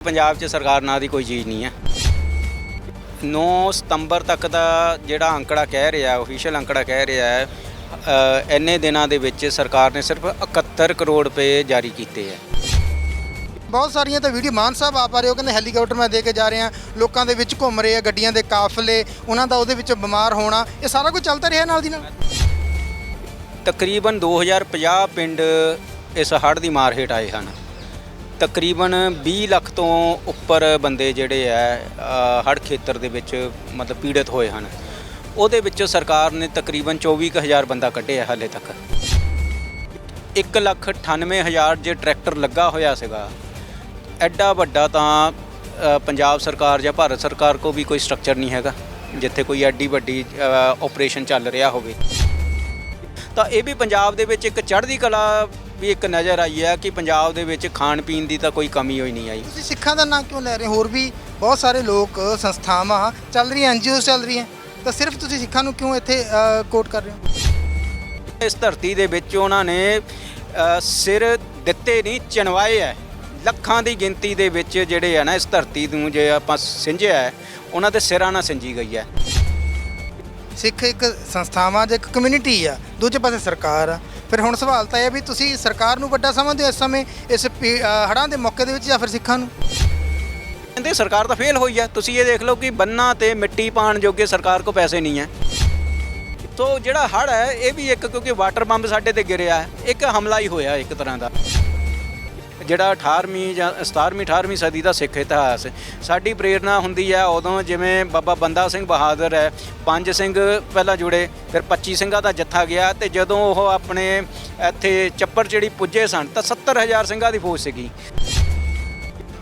ਪੰਜਾਬ 'ਚ ਸਰਕਾਰ ਨਾਂ ਦੀ ਕੋਈ ਚੀਜ਼ ਨਹੀਂ ਹੈ। 9 ਸਤੰਬਰ ਤੱਕ ਦਾ ਜਿਹੜਾ ਅੰਕੜਾ ਕਹਿ ਰਿਹਾ ਅਫੀਸ਼ੀਅਲ ਅੰਕੜਾ ਕਹਿ ਰਿਹਾ ਹੈ ਅ, ਇੰਨੇ ਦਿਨਾਂ ਦੇ ਵਿੱਚ ਸਰਕਾਰ ਨੇ ਸਿਰਫ 71 ਕਰੋੜ ਰੁਪਏ ਜਾਰੀ ਕੀਤੇ ਹੈ। ਬਹੁਤ ਸਾਰੀਆਂ ਤਾਂ ਵੀਡੀਓ ਮਾਨ ਸਾਹਿਬ ਆਪ ਆ ਰਹੇ ਹੋ ਕਹਿੰਦੇ ਹੈਲੀਕਾਪਟਰ ਮੈਂ ਦੇ ਕੇ ਜਾ ਰਹੇ ਹਾਂ ਲੋਕਾਂ ਦੇ ਵਿੱਚ ਘੁੰਮ ਰਹੇ ਆ ਗੱਡੀਆਂ ਦੇ ਕਾਫਲੇ ਉਹਨਾਂ ਦਾ ਉਹਦੇ ਵਿੱਚ ਬਿਮਾਰ ਹੋਣਾ ਇਹ ਸਾਰਾ ਕੁਝ ਚੱਲਦਾ ਰਿਹਾ ਨਾਲ ਦੀ ਨਾਲ? ਤਕਰੀਬਨ 2050 ਪਿੰਡ ਇਸ ਹੜ੍ਹ ਦੀ ਮਾਰ ਹੇਠ ਆਏ ਹਨ। ਤਕਰੀਬਨ 20 ਲੱਖ ਤੋਂ ਉੱਪਰ ਬੰਦੇ ਜਿਹੜੇ ਹੈ ਹੜ੍ਹ ਖੇਤਰ ਦੇ ਵਿੱਚ ਮਤਲਬ ਪੀੜਤ ਹੋਏ ਹਨ। ਉਹਦੇ ਵਿੱਚੋਂ ਸਰਕਾਰ ਨੇ ਤਕਰੀਬਨ 24000 ਬੰਦਾ ਕੱਢਿਆ ਹਾਲੇ ਤੱਕ। 198000 ਜੇ ਟਰੈਕਟਰ ਲੱਗਾ ਹੋਇਆ ਸੀਗਾ, ਐਡਾ ਵੱਡਾ ਤਾਂ ਪੰਜਾਬ ਸਰਕਾਰ ਜਾਂ ਭਾਰਤ ਸਰਕਾਰ ਕੋ ਵੀ ਕੋਈ ਸਟਰਕਚਰ ਨਹੀਂ ਹੈਗਾ, ਜਿੱਥੇ ਕੋਈ ਐਡੀ ਵੱਡੀ ਆਪਰੇਸ਼ਨ ਚੱਲ ਰਿਹਾ ਹੋਵੇ। ਤਾਂ ਇਹ ਵੀ ਪੰਜਾਬ ਦੇ ਵਿੱਚ ਇੱਕ ਚੜ੍ਹਦੀ ਕਲਾ ਵੀ ਇੱਕ ਨਜ਼ਰ ਆਈ ਹੈ ਕਿ ਪੰਜਾਬ ਦੇ ਵਿੱਚ ਖਾਣ ਪੀਣ ਦੀ ਤਾਂ ਕੋਈ ਕਮੀ ਹੋਈ ਨਹੀਂ ਆਈ। ਤੁਸੀਂ ਸਿੱਖਾਂ ਦਾ ਨਾਂ ਕਿਉਂ ਲੈ ਰਹੇ ਹੋ? ਹੋਰ ਵੀ ਬਹੁਤ ਸਾਰੇ ਲੋਕ ਸੰਸਥਾਵਾਂ ਚੱਲ ਰਹੀਆਂ ਐਨਜੀਓਜ਼ ਚੱਲ ਰਹੀਆਂ। ਤਾਂ ਸਿਰਫ ਤੁਸੀਂ ਸਿੱਖਾਂ ਨੂੰ ਕਿਉਂ ਇੱਥੇ ਕੋਟ ਕਰ ਰਹੇ ਹੋ? ਇਸ ਧਰਤੀ ਦੇ ਵਿੱਚ ਉਹਨਾਂ ਨੇ ਅ, ਸਿਰ ਦਿੱਤੇ ਨਹੀਂ ਚਣਵਾਏ ਹੈ ਲੱਖਾਂ ਦੀ ਗਿਣਤੀ ਦੇ ਵਿੱਚ ਜਿਹੜੇ ਆ ਨਾ ਇਸ ਧਰਤੀ ਨੂੰ ਜੇ ਆਪਾਂ ਸਿੰਜਿਆ ਹੈ ਉਹਨਾਂ ਦੇ ਸਿਰਾਂ ਨਾਲ ਸਿੰਜੀ ਗਈ ਹੈ ਸਿੱਖ ਇੱਕ ਸੰਸਥਾਵਾਂ ਜਾਂ ਇੱਕ ਕਮਿਊਨਿਟੀ ਆ ਦੂਜੇ ਪਾਸੇ ਸਰਕਾਰ ਆ। ਫਿਰ ਹੁਣ ਸਵਾਲ ਤਾਂ ਇਹ ਆ ਵੀ ਤੁਸੀਂ ਸਰਕਾਰ ਨੂੰ ਵੱਡਾ ਸਮਝਦੇ ਹੋ ਇਸ ਸਮੇਂ ਇਸ ਪੀ- ਅ, ਹੜ੍ਹਾਂ ਦੇ ਮੌਕੇ ਦੇ ਵਿੱਚ ਜਾਂ ਫਿਰ ਸਿੱਖਾਂ ਨੂੰ? ਕਹਿੰਦੇ ਸਰਕਾਰ ਤਾਂ ਫੇਲ ਹੋਈ ਹੈ ਤੁਸੀਂ ਇਹ ਦੇਖ ਲਓ ਕਿ ਬੰਨਾਂ ਤੇ ਮਿੱਟੀ ਪਾਣ ਜੋਗੇ ਸਰਕਾਰ ਕੋ ਪੈਸੇ ਨਹੀਂ ਹੈ ਤੋ ਜਿਹੜਾ ਹੜ ਹੈ ਇਹ ਵੀ ਇੱਕ ਕਿਉਂਕਿ ਵਾਟਰ ਬੰਬ ਸਾਡੇ ਤੇ ਗਿਰਿਆ ਹੈ। ਇੱਕ ਹਮਲਾ ਹੀ ਹੋਇਆ ਇੱਕ ਤਰ੍ਹਾਂ ਦਾ। ਜਿਹੜਾ 18ਵੀਂ ਜਾਂ 17ਵੀਂ 18ਵੀਂ ਸਦੀ ਦਾ ਸਿੱਖ ਇਤਿਹਾਸ, ਸਾਡੀ ਪ੍ਰੇਰਣਾ ਹੁੰਦੀ ਹੈ ਉਦੋਂ ਜਿਵੇਂ ਬਾਬਾ ਬੰਦਾ ਸਿੰਘ ਬਹਾਦਰ ਹੈ, ਪੰਜ ਸਿੰਘ ਪਹਿਲਾਂ ਜੁੜੇ, ਫਿਰ 25 ਸਿੰਘਾਂ ਦਾ ਜੱਥਾ ਗਿਆ ਤੇ ਜਦੋਂ ਉਹ ਆਪਣੇ ਇੱਥੇ ਚੱਪੜ ਜਿਹੜੀ ਪੁੱਜੇ ਸਨ ਤਾਂ 70000 ਸਿੰਘਾਂ ਦੀ ਫੌਜ ਸੀਗੀ।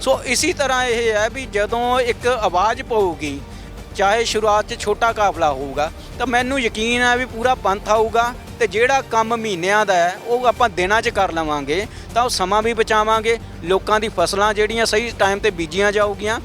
ਸੋ ਇਸੇ ਤਰ੍ਹਾਂ ਇਹ ਹੈ ਵੀ ਜਦੋਂ ਇੱਕ ਆਵਾਜ਼ ਪਊਗੀ, ਚਾਹੇ ਸ਼ੁਰੂਆਤ 'ਚ ਛੋਟਾ ਕਾਫਲਾ ਹੋਊਗਾ, ਤਾਂ ਮੈਨੂੰ ਯਕੀਨ ਹੈ ਵੀ ਪੂਰਾ ਪੰਥ ਆਊਗਾ। ਤੇ ਜਿਹੜਾ ਕੰਮ ਮਹੀਨਿਆਂ ਦਾ ਹੈ, ਉਹ ਆਪਾਂ ਦਿਨਾਂ 'ਚ ਕਰ ਲਵਾਂਗੇ, ਤਾਂ ਉਹ ਸਮਾਂ ਵੀ ਬਚਾਵਾਂਗੇ, ਲੋਕਾਂ ਦੀ ਫਸਲਾਂ ਜਿਹੜੀਆਂ ਸਹੀ ਟਾਈਮ ਤੇ ਬੀਜੀਆਂ ਜਾਊਗੀਆਂ।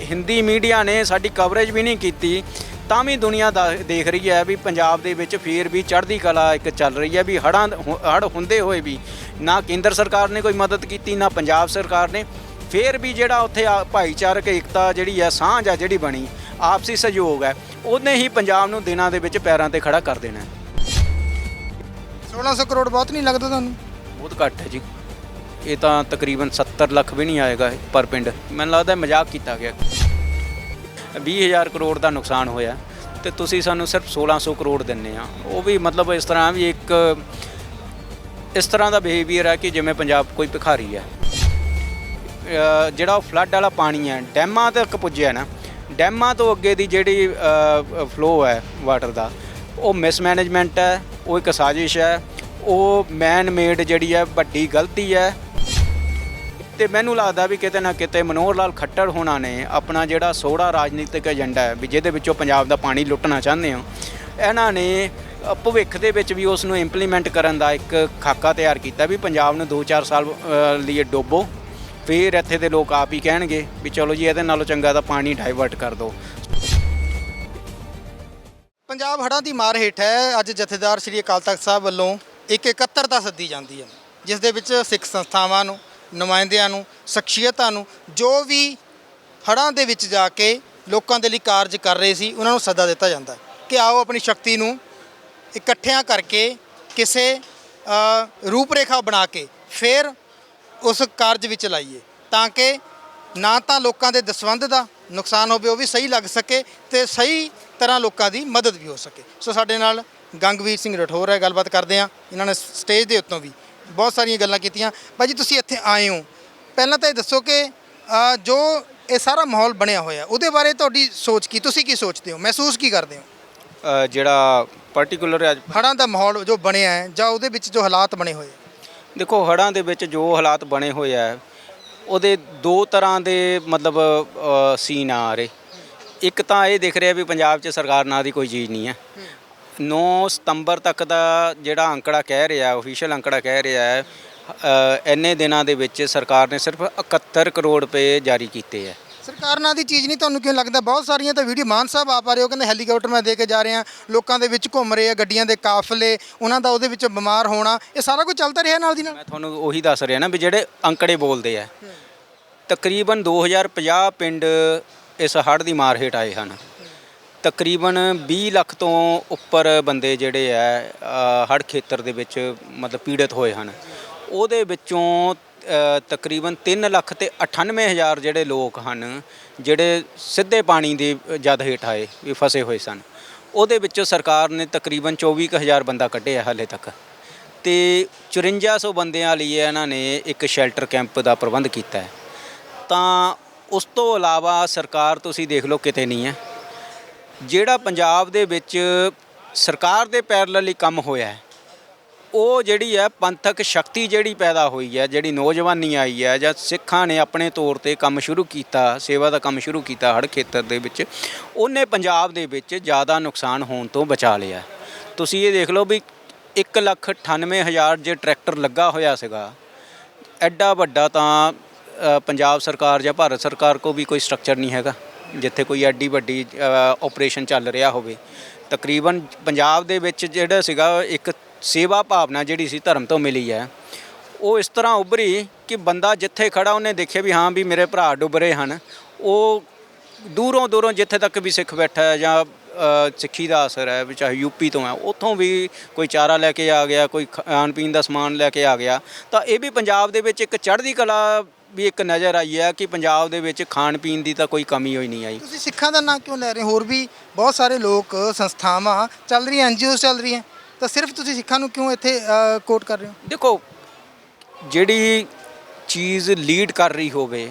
ਹਿੰਦੀ ਮੀਡੀਆ ਨੇ ਸਾਡੀ ਕਵਰੇਜ ਵੀ ਨਹੀਂ ਕੀਤੀ, ਤਾਂ ਵੀ ਦੁਨੀਆ ਦਾ ਦੇਖ ਰਹੀ ਹੈ ਵੀ ਪੰਜਾਬ ਦੇ ਵਿੱਚ ਫੇਰ ਵੀ ਚੜ੍ਹਦੀ ਕਲਾ ਇੱਕ ਚੱਲ ਰਹੀ ਹੈ, ਵੀ ਹੜ੍ਹਾਂ ਹੜ ਹੁੰਦੇ ਹੋਏ ਵੀ ਨਾ ਕੇਂਦਰ ਸਰਕਾਰ ਨੇ ਕੋਈ ਮਦਦ ਕੀਤੀ, ਨਾ ਪੰਜਾਬ ਸਰਕਾਰ ਨੇ, ਫੇਰ ਵੀ ਜਿਹੜਾ ਉੱਥੇ ਆ- ਭਾਈਚਾਰਕ ਏਕਤਾ ਜਿਹੜੀ ਹੈ, ਸਾਂਝ ਆ ਜਿਹੜੀ ਬਣੀ, ਆਪਸੀ ਸਹਿਯੋਗ ਹੈ, ਉਹਨੇ ਹੀ ਪੰਜਾਬ ਨੂੰ ਦਿਨਾਂ ਦੇ ਵਿੱਚ ਪੈਰਾਂ ਤੇ ਖੜਾ ਕਰ ਦੇਣਾ ਹੈ। 1600 ਕਰੋੜ ਬਹੁਤ ਨਹੀਂ ਲੱਗਦਾ ਤੁਹਾਨੂੰ? ਬਹੁਤ ਘੱਟ ਹੈ ਜੀ। ਇਹ ਤਾਂ ਤਕਰੀਬਨ 70 ਲੱਖ ਵੀ ਨਹੀਂ ਆਏਗਾ ਇਹ ਪਰ ਪਿੰਡ। ਮੈਨੂੰ ਲੱਗਦਾ ਮਜ਼ਾਕ ਕੀਤਾ ਗਿਆ। 20000 ਕਰੋੜ ਦਾ ਨੁਕਸਾਨ ਹੋਇਆ ਤੇ ਤੁਸੀਂ ਸਾਨੂੰ ਸਿਰਫ 1600 ਕਰੋੜ ਦਿੰਨੇ ਆ। ਉਹ ਵੀ ਮਤਲਬ ਇਸ ਤਰ੍ਹਾਂ ਵੀ ਇੱਕ ਇਸ ਤਰ੍ਹਾਂ ਦਾ ਬਿਹੇਵੀਅਰ ਹੈ ਕਿ ਜਿਵੇਂ ਪੰਜਾਬ ਕੋਈ ਭਿਖਾਰੀ ਹੈ। ਜਿਹੜਾ ਉਹ ਫਲੱਡ ਵਾਲਾ ਪਾਣੀ ਹੈ, ਡੈਮਾਂ ਤੱਕ ਪੁੱਜਿਆ ਨਾ, ਡੈਮਾਂ ਤੋਂ ਅੱਗੇ ਦੀ ਜਿਹੜੀ ਫਲੋ ਹੈ ਵਾਟਰ ਦਾ, ਉਹ ਮਿਸਮੈਨੇਜਮੈਂਟ ਹੈ ਉਹ ਇੱਕ ਸਾਜ਼ਿਸ਼ ਹੈ ਉਹ ਮੈਨ ਮੇਡ ਜਿਹੜੀ ਹੈ ਵੱਡੀ ਗਲਤੀ ਹੈ। ਤੇ ਮੈਨੂੰ ਲੱਗਦਾ ਵੀ ਕਿਤੇ ਨਾ ਕਿਤੇ ਮਨੋਹਰ ਲਾਲ ਖੱਟੜ ਹੋਣਾ ਨੇ ਆਪਣਾ ਜਿਹੜਾ ਸੋੜਾ ਰਾਜਨੀਤਿਕ ਏਜੰਡਾ ਹੈ ਵੀ ਜਿਹਦੇ ਵਿੱਚੋਂ ਪੰਜਾਬ ਦਾ ਪਾਣੀ ਲੁੱਟਣਾ ਚਾਹੁੰਦੇ ਹੋ। ਇਹਨਾਂ ਨੇ ਭਵਿੱਖ ਦੇ ਵਿੱਚ ਵੀ ਉਸ ਨੂੰ ਇੰਪਲੀਮੈਂਟ ਕਰਨ ਦਾ ਇੱਕ ਖਾਕਾ ਤਿਆਰ ਕੀਤਾ ਵੀ ਪੰਜਾਬ ਨੂੰ 2-4 ਸਾਲ ਅ, ਲਈ ਡੋਬੋ। ਫਿਰ ਇੱਥੇ ਦੇ ਲੋਕ ਆਪ ਹੀ ਕਹਿਣਗੇ ਵੀ ਚਲੋ ਜੀ ਇਹਦੇ ਨਾਲੋਂ ਚੰਗਾ ਤਾਂ ਪਾਣੀ ਡਾਈਵਰਟ ਕਰ ਦਿਓ। ਪੰਜਾਬ ਹੜ੍ਹਾਂ ਦੀ ਮਾਰ ਹੇਠ ਹੈ। ਅੱਜ ਜਥੇਦਾਰ ਸ੍ਰੀ ਅਕਾਲ ਤਖਤ ਸਾਹਿਬ ਵੱਲੋਂ ਇੱਕ ਇਕੱਤਰਤਾ ਸੱਦੀ ਜਾਂਦੀ ਹੈ। ਜਿਸ ਦੇ ਵਿੱਚ ਸਿੱਖ ਸੰਸਥਾਵਾਂ ਨੂੰ ਨੁਮਾਇੰਦਿਆਂ ਨੂੰ ਸ਼ਖਸੀਅਤਾਂ ਨੂੰ ਜੋ ਵੀ ਹੜ੍ਹਾਂ ਦੇ ਵਿੱਚ ਜਾ ਕੇ ਲੋਕਾਂ ਦੇ ਲਈ ਕਾਰਜ ਕਰ ਰਹੇ ਸੀ ਉਹਨਾਂ ਨੂੰ ਸੱਦਾ ਦਿੱਤਾ ਜਾਂਦਾ ਕਿ ਆਓ ਆਪਣੀ ਸ਼ਕਤੀ ਨੂੰ ਇਕੱਠਿਆਂ ਕਰਕੇ ਕਿਸੇ ਅ, ਰੂਪਰੇਖਾ ਬਣਾ ਕੇ ਫਿਰ ਉਸ ਕਾਰਜ ਵਿੱਚ ਲਾਈਏ ਤਾਂ ਕਿ ਨਾ ਤਾਂ ਲੋਕਾਂ ਦੇ ਦਸਵੰਧ ਦਾ ਨੁਕਸਾਨ ਹੋਵੇ ਉਹ ਵੀ ਸਹੀ ਲੱਗ ਸਕੇ ਤੇ ਸਹੀ ਤਰ੍ਹਾਂ ਲੋਕਾਂ ਦੀ ਮਦਦ ਵੀ ਹੋ ਸਕੇ। ਸੋ ਸਾਡੇ ਨਾਲ ਗੰਗਵੀਰ ਸਿੰਘ ਰਠੌਰ ਹੈ ਗੱਲਬਾਤ ਕਰਦੇ ਆ ਇਹਨਾਂ ਨੇ ਸਟੇਜ ਦੇ ਉੱਤੋਂ ਵੀ ਬਹੁਤ ਸਾਰੀਆਂ ਗੱਲਾਂ ਕੀਤੀਆਂ। ਭਾਜੀ ਤੁਸੀਂ ਇੱਥੇ ਆਏ ਹੋ। ਪਹਿਲਾਂ ਤਾਂ ਇਹ ਦੱਸੋ ਕਿ ਅ, ਜੋ ਇਹ ਸਾਰਾ ਮਾਹੌਲ ਬਣਿਆ ਹੋਇਆ ਉਹਦੇ ਬਾਰੇ ਤੁਹਾਡੀ ਸੋਚ ਕੀ? ਤੁਸੀਂ ਕੀ ਸੋਚਦੇ ਹੋ? ਮਹਿਸੂਸ ਕੀ ਕਰਦੇ ਹੋ? ਅ, ਜਿਹੜਾ ਪਾਰਟਿਕੂਲਰ ਅੱਜ ਹੜ੍ਹਾਂ ਦਾ ਮਾਹੌਲ ਜੋ ਬਣਿਆ ਹੈ ਜਾਂ ਉਹਦੇ ਵਿੱਚ ਜੋ ਹਾਲਾਤ ਬਣੇ ਹੋਏ ਦੇਖੋ ਹੜ੍ਹਾਂ ਦੇ ਵਿੱਚ ਜੋ ਹਾਲਾਤ ਬਣੇ ਹੋਏ ਆ ਉਹਦੇ ਦੋ ਤਰ੍ਹਾਂ ਦੇ ਮਤਲਬ ਸੀਨ ਆ ਰਹੇ। ਇੱਕ ਤਾਂ ਇਹ ਦਿਖ ਰਿਹਾ ਵੀ ਪੰਜਾਬ 'ਚ ਸਰਕਾਰ ਨਾਂ ਦੀ ਕੋਈ ਚੀਜ਼ ਨਹੀਂ ਹੈ। 9 ਸਤੰਬਰ ਤੱਕ ਦਾ ਜਿਹੜਾ ਅੰਕੜਾ ਕਹਿ ਰਿਹਾ ਅਫੀਸ਼ੀਅਲ ਅੰਕੜਾ ਕਹਿ ਰਿਹਾ ਹੈ ਇੰਨੇ ਦਿਨਾਂ ਦੇ ਵਿੱਚ ਸਰਕਾਰ ਨੇ ਸਿਰਫ 71 ਕਰੋੜ ਰੁਪਏ ਜਾਰੀ ਕੀਤੇ ਹੈ। ਸਰਕਾਰ ਨਾਲ ਦੀ ਚੀਜ਼ ਨਹੀਂ ਤੁਹਾਨੂੰ ਕਿਉਂ ਲੱਗਦਾ? ਬਹੁਤ ਸਾਰੀਆਂ ਤਾਂ ਵੀਡੀਓ ਮਾਨ ਸਾਹਿਬ ਆਪ ਆ ਰਹੇ ਹੋ ਕਹਿੰਦੇ ਹੈਲੀਕਾਪਟਰ ਮੈਂ ਦੇ ਕੇ ਜਾ ਰਹੇ ਹਾਂ ਲੋਕਾਂ ਦੇ ਵਿੱਚ ਘੁੰਮ ਰਹੇ ਆ ਗੱਡੀਆਂ ਦੇ ਕਾਫਲੇ ਉਹਨਾਂ ਦਾ ਉਹਦੇ ਵਿੱਚ ਬਿਮਾਰ ਹੋਣਾ ਇਹ ਸਾਰਾ ਕੁਝ ਚੱਲਦਾ ਰਿਹਾ ਨਾਲ ਦੀ ਨਾਲ? ਮੈਂ ਤੁਹਾਨੂੰ ਉਹੀ ਦੱਸ ਰਿਹਾ ਨਾ ਵੀ ਜਿਹੜੇ ਅੰਕੜੇ ਬੋਲਦੇ ਆ। ਤਕਰੀਬਨ 2050 ਪਿੰਡ ਇਸ ਹੜ੍ਹ ਦੀ ਮਾਰ ਹੇਠ ਆਏ ਹਨ। ਤਕਰੀਬਨ 20 ਲੱਖ ਤੋਂ ਉੱਪਰ ਬੰਦੇ ਜਿਹੜੇ ਆ ਹੜ੍ਹ ਖੇਤਰ ਦੇ ਵਿੱਚ ਮਤਲਬ ਪੀੜਤ ਹੋਏ ਹਨ। ਉਹਦੇ ਵਿੱਚੋਂ ਤਕਰੀਬਨ 3 ਲੱਖ ਤੇ 98 ਹਜ਼ਾਰ ਜਿਹੜੇ ਲੋਕ ਹਨ, ਜਿਹੜੇ ਸਿੱਧੇ ਪਾਣੀ ਦੇ ਜਦ ਹੇਠ ਆਏ, ਵੀ ਫਸੇ ਹੋਏ ਸਨ। ਉਹਦੇ ਵਿੱਚੋਂ ਸਰਕਾਰ ਨੇ ਤਕਰੀਬਨ 24 ਕੁ ਹਜ਼ਾਰ ਬੰਦਾ ਕੱਢਿਆ ਹਾਲੇ ਤੱਕ। ਤੇ 5400 ਬੰਦਿਆਂ ਲਈ ਇਹਨਾਂ ਨੇ ਇੱਕ ਸ਼ੈਲਟਰ ਕੈਂਪ ਦਾ ਪ੍ਰਬੰਧ ਕੀਤਾ ਹੈ। ਤਾਂ ਉਸ ਤੋਂ ਇਲਾਵਾ ਸਰਕਾਰ ਤੁਸੀਂ ਦੇਖ ਲਓ ਕਿਤੇ ਨਹੀਂ ਹੈ। ਜਿਹੜਾ ਪੰਜਾਬ ਦੇ ਵਿੱਚ ਸਰਕਾਰ ਦੇ ਪੈਰਲਲ ਹੀ ਕੰਮ ਹੋਇਆ ਹੈ, ਉਹ ਜਿਹੜੀ ਹੈ ਪੰਥਕ ਸ਼ਕਤੀ ਜਿਹੜੀ ਪੈਦਾ ਹੋਈ ਹੈ, ਜਿਹੜੀ ਨੌਜਵਾਨੀ ਆਈ ਹੈ ਜਾਂ ਸਿੱਖਾਂ ਨੇ ਆਪਣੇ ਤੌਰ ਤੇ ਕੰਮ ਸ਼ੁਰੂ ਕੀਤਾ, ਸੇਵਾ ਦਾ ਕੰਮ ਸ਼ੁਰੂ ਕੀਤਾ ਹਰ ਖੇਤਰ ਦੇ ਵਿੱਚ, ਉਹਨੇ ਪੰਜਾਬ ਦੇ ਵਿੱਚ ਜ਼ਿਆਦਾ ਨੁਕਸਾਨ ਹੋਣ ਤੋਂ ਬਚਾ ਲਿਆ ਤੁਸੀਂ ਇਹ ਦੇਖ ਲਓ ਵੀ 1 ਲੱਖ 98 ਹਜ਼ਾਰ ਜੇ ਟਰੈਕਟਰ ਲੱਗਾ ਹੋਇਆ ਸੀਗਾ, ਐਡਾ ਵੱਡਾ ਤਾਂ ਪੰਜਾਬ ਸਰਕਾਰ ਜਾਂ ਭਾਰਤ ਸਰਕਾਰ ਕੋ ਵੀ ਕੋਈ ਸਟਰਕਚਰ ਨਹੀਂ ਹੈਗਾ। ਜਿੱਥੇ ਕੋਈ ਐਡੀ ਵੱਡੀ ਆਪਰੇਸ਼ਨ ਚੱਲ ਰਿਹਾ ਹੋਵੇ। ਤਕਰੀਬਨ ਪੰਜਾਬ ਦੇ ਵਿੱਚ ਜਿਹੜਾ ਸੀਗਾ, ਇੱਕ ਸੇਵਾ ਭਾਵਨਾ ਜਿਹੜੀ ਸੀ ਧਰਮ ਤੋਂ ਮਿਲੀ ਹੈ। ਉਹ ਇਸ ਤਰ੍ਹਾਂ ਉੱਭਰੀ ਕਿ ਬੰਦਾ ਜਿੱਥੇ ਖੜਾ ਉਹਨੇ ਦੇਖਿਆ ਵੀ ਹਾਂ ਵੀ ਮੇਰੇ ਭਰਾ ਡੁੱਬ ਰਹੇ ਹਨ। ਉਹ ਦੂਰੋਂ ਦੂਰੋਂ ਜਿੱਥੇ ਤੱਕ ਵੀ ਸਿੱਖ ਬੈਠਾ ਹੈ ਜਾਂ ਸਿੱਖੀ ਦਾ ਅਸਰ ਹੈ, ਵੀ ਚਾਹੇ ਯੂਪੀ ਤੋਂ ਹੈ, ਉੱਥੋਂ ਵੀ ਕੋਈ ਚਾਰਾ ਲੈ ਕੇ ਆ ਗਿਆ, ਕੋਈ ਖਾਣ ਪੀਣ ਦਾ ਸਮਾਨ ਲੈ ਕੇ ਆ ਗਿਆ। ਤਾਂ ਇਹ ਵੀ ਪੰਜਾਬ ਦੇ ਵਿੱਚ ਇੱਕ ਚੜ੍ਹਦੀ ਕਲਾ ਵੀ ਇੱਕ ਨਜ਼ਰ ਆਈ ਹੈ ਕਿ ਪੰਜਾਬ ਦੇ ਵਿੱਚ ਖਾਣ ਪੀਣ ਦੀ ਤਾਂ ਕੋਈ ਕਮੀ ਹੋਈ ਨਹੀਂ ਆਈ। ਤੁਸੀਂ ਸਿੱਖਾਂ ਦਾ ਨਾਂ ਕਿਉਂ ਲੈ ਰਹੇ ਹੋ? ਹੋਰ ਵੀ ਬਹੁਤ ਸਾਰੇ ਲੋਕ ਸੰਸਥਾਵਾਂ ਚੱਲ ਰਹੀਆਂ ਐਨਜੀਓਜ਼ ਚੱਲ ਰਹੀਆਂ। ਤਾਂ ਸਿਰਫ ਤੁਸੀਂ ਸਿੱਖਾਂ ਨੂੰ ਕਿਉਂ ਇੱਥੇ ਕੋਟ ਕਰ ਰਹੇ ਹੋ? ਦੇਖੋ ਜਿਹੜੀ ਚੀਜ਼ ਲੀਡ ਕਰ ਰਹੀ ਹੋਵੇ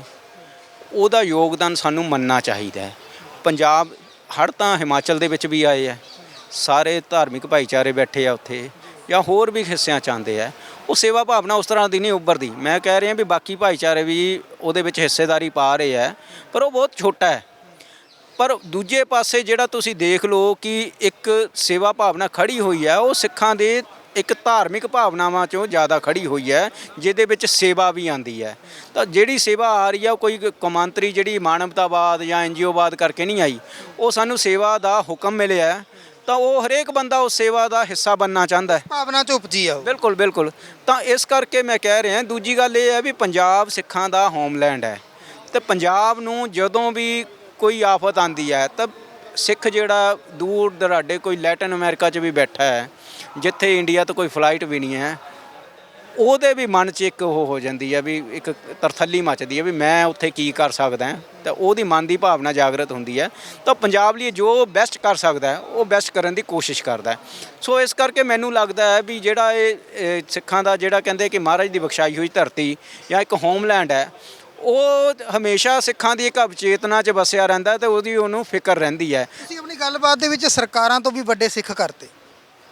ਉਹਦਾ ਯੋਗਦਾਨ ਸਾਨੂੰ ਮੰਨਣਾ ਚਾਹੀਦਾ ਹੈ। ਪੰਜਾਬ ਹੜ ਤਾਂ ਹਿਮਾਚਲ ਦੇ ਵਿੱਚ ਵੀ ਆਏ ਆ। ਸਾਰੇ ਧਾਰਮਿਕ ਭਾਈਚਾਰੇ ਬੈਠੇ ਆ ਉੱਥੇ ਜਾਂ ਹੋਰ ਵੀ ਹਿੱਸਿਆਂ ਚ ਆਉਂਦੇ ਆ। ਉਹ ਸੇਵਾ ਭਾਵਨਾ ਉਸ ਤਰ੍ਹਾਂ ਦੀ ਨਹੀਂ ਉੱਭਰਦੀ। ਮੈਂ ਕਹਿ ਰਿਹਾ ਵੀ ਬਾਕੀ ਭਾਈਚਾਰੇ ਵੀ ਉਹਦੇ ਵਿੱਚ ਹਿੱਸੇਦਾਰੀ ਪਾ ਰਹੇ ਆ, ਪਰ ਉਹ ਬਹੁਤ ਛੋਟਾ ਹੈ। ਪਰ ਦੂਜੇ ਪਾਸੇ ਜਿਹੜਾ ਤੁਸੀਂ ਦੇਖ ਲਓ ਕਿ ਇੱਕ ਸੇਵਾ ਭਾਵਨਾ ਖੜੀ ਹੋਈ ਹੈ, ਉਹ ਸਿੱਖਾਂ ਦੇ ਇੱਕ ਧਾਰਮਿਕ ਭਾਵਨਾਵਾਂ ਚੋਂ ਜ਼ਿਆਦਾ ਖੜੀ ਹੋਈ ਹੈ, ਜਿਹਦੇ ਵਿੱਚ ਸੇਵਾ ਵੀ ਆਂਦੀ ਹੈ। ਤਾਂ ਜਿਹੜੀ ਸੇਵਾ ਆ ਰਹੀ ਹੈ ਉਹ ਕੋਈ ਕੌਮਾਂਤਰੀ ਜਿਹੜੀ ਮਾਨਵਤਾਵਾਦ ਜਾਂ ਐਨਜੀਓਵਾਦ ਕਰਕੇ ਨਹੀਂ ਆਈ। ਉਹ ਸਾਨੂੰ ਸੇਵਾ ਦਾ ਹੁਕਮ ਮਿਲਿਆ ਤਾਂ ਉਹ ਹਰੇਕ ਬੰਦਾ ਉਸ ਸੇਵਾ ਦਾ ਹਿੱਸਾ ਬਣਨਾ ਚਾਹੁੰਦਾ ਹੈ। ਭਾਵਨਾ ਚ ਉਪਜੀ ਆ ਉਹ। ਬਿਲਕੁਲ ਬਿਲਕੁਲ। ਤਾਂ ਇਸ ਕਰਕੇ ਮੈਂ ਕਹਿ ਰਿਹਾ ਦੂਜੀ ਗੱਲ ਇਹ ਹੈ ਵੀ ਪੰਜਾਬ ਸਿੱਖਾਂ ਦਾ ਹੋਮਲੈਂਡ ਹੈ। ਤੇ ਪੰਜਾਬ ਨੂੰ ਜਦੋਂ ਵੀ ਕੋਈ ਆਫਤ ਆਂਦੀ ਹੈ ਤਾਂ ਸਿੱਖ ਜਿਹੜਾ ਦੂਰ ਦਰਾਡੇ ਕੋਈ ਲੈਟਨ ਅਮਰੀਕਾ 'ਚ ਵੀ ਬੈਠਾ ਹੈ ਜਿੱਥੇ ਇੰਡੀਆ ਤੋਂ ਕੋਈ ਫਲਾਈਟ ਵੀ ਨਹੀਂ ਹੈ ਉਹਦੇ ਵੀ ਮਨ 'ਚ ਇੱਕ ਉਹ ਹੋ ਜਾਂਦੀ ਹੈ ਵੀ ਇੱਕ ਤਰਥੱਲੀ ਮੱਚਦੀ ਹੈ ਵੀ ਮੈਂ ਉੱਥੇ ਕੀ ਕਰ ਸਕਦਾ ਤਾਂ ਉਹਦੀ ਮਨ ਦੀ ਭਾਵਨਾ ਜਾਗਰਤ ਹੁੰਦੀ ਹੈ ਤਾਂ ਪੰਜਾਬ ਲਈ ਜੋ ਬੈਸਟ ਕਰ ਸਕਦਾ ਉਹ ਬੈਸਟ ਕਰਨ ਦੀ ਕੋਸ਼ਿਸ਼ ਕਰਦਾ ਸੋ ਇਸ ਕਰਕੇ ਮੈਨੂੰ ਲੱਗਦਾ ਹੈ ਵੀ ਜਿਹੜਾ ਇਹ ਸਿੱਖਾਂ ਦਾ ਜਿਹੜਾ ਕਹਿੰਦੇ ਕਿ ਮਹਾਰਾਜ ਦੀ ਬਖਸ਼ਾਈ ਹੋਈ ਧਰਤੀ ਜਾਂ ਇੱਕ ਹੋਮਲੈਂਡ ਹੈ, ਉਹ ਹਮੇਸ਼ਾ ਸਿੱਖਾਂ ਦੀ ਇੱਕ ਅਵਚੇਤਨਾ 'ਚ ਵਸਿਆ ਰਹਿੰਦਾ ਹੈ ਤੇ ਉਹਦੀ ਉਹਨੂੰ ਫਿਕਰ ਰਹਿੰਦੀ ਹੈ। ਤੁਸੀਂ ਆਪਣੀ ਗੱਲਬਾਤ ਦੇ ਵਿੱਚ ਸਰਕਾਰਾਂ ਤੋਂ ਵੀ ਵੱਡੇ ਸਿੱਖ ਕਰਤੇ।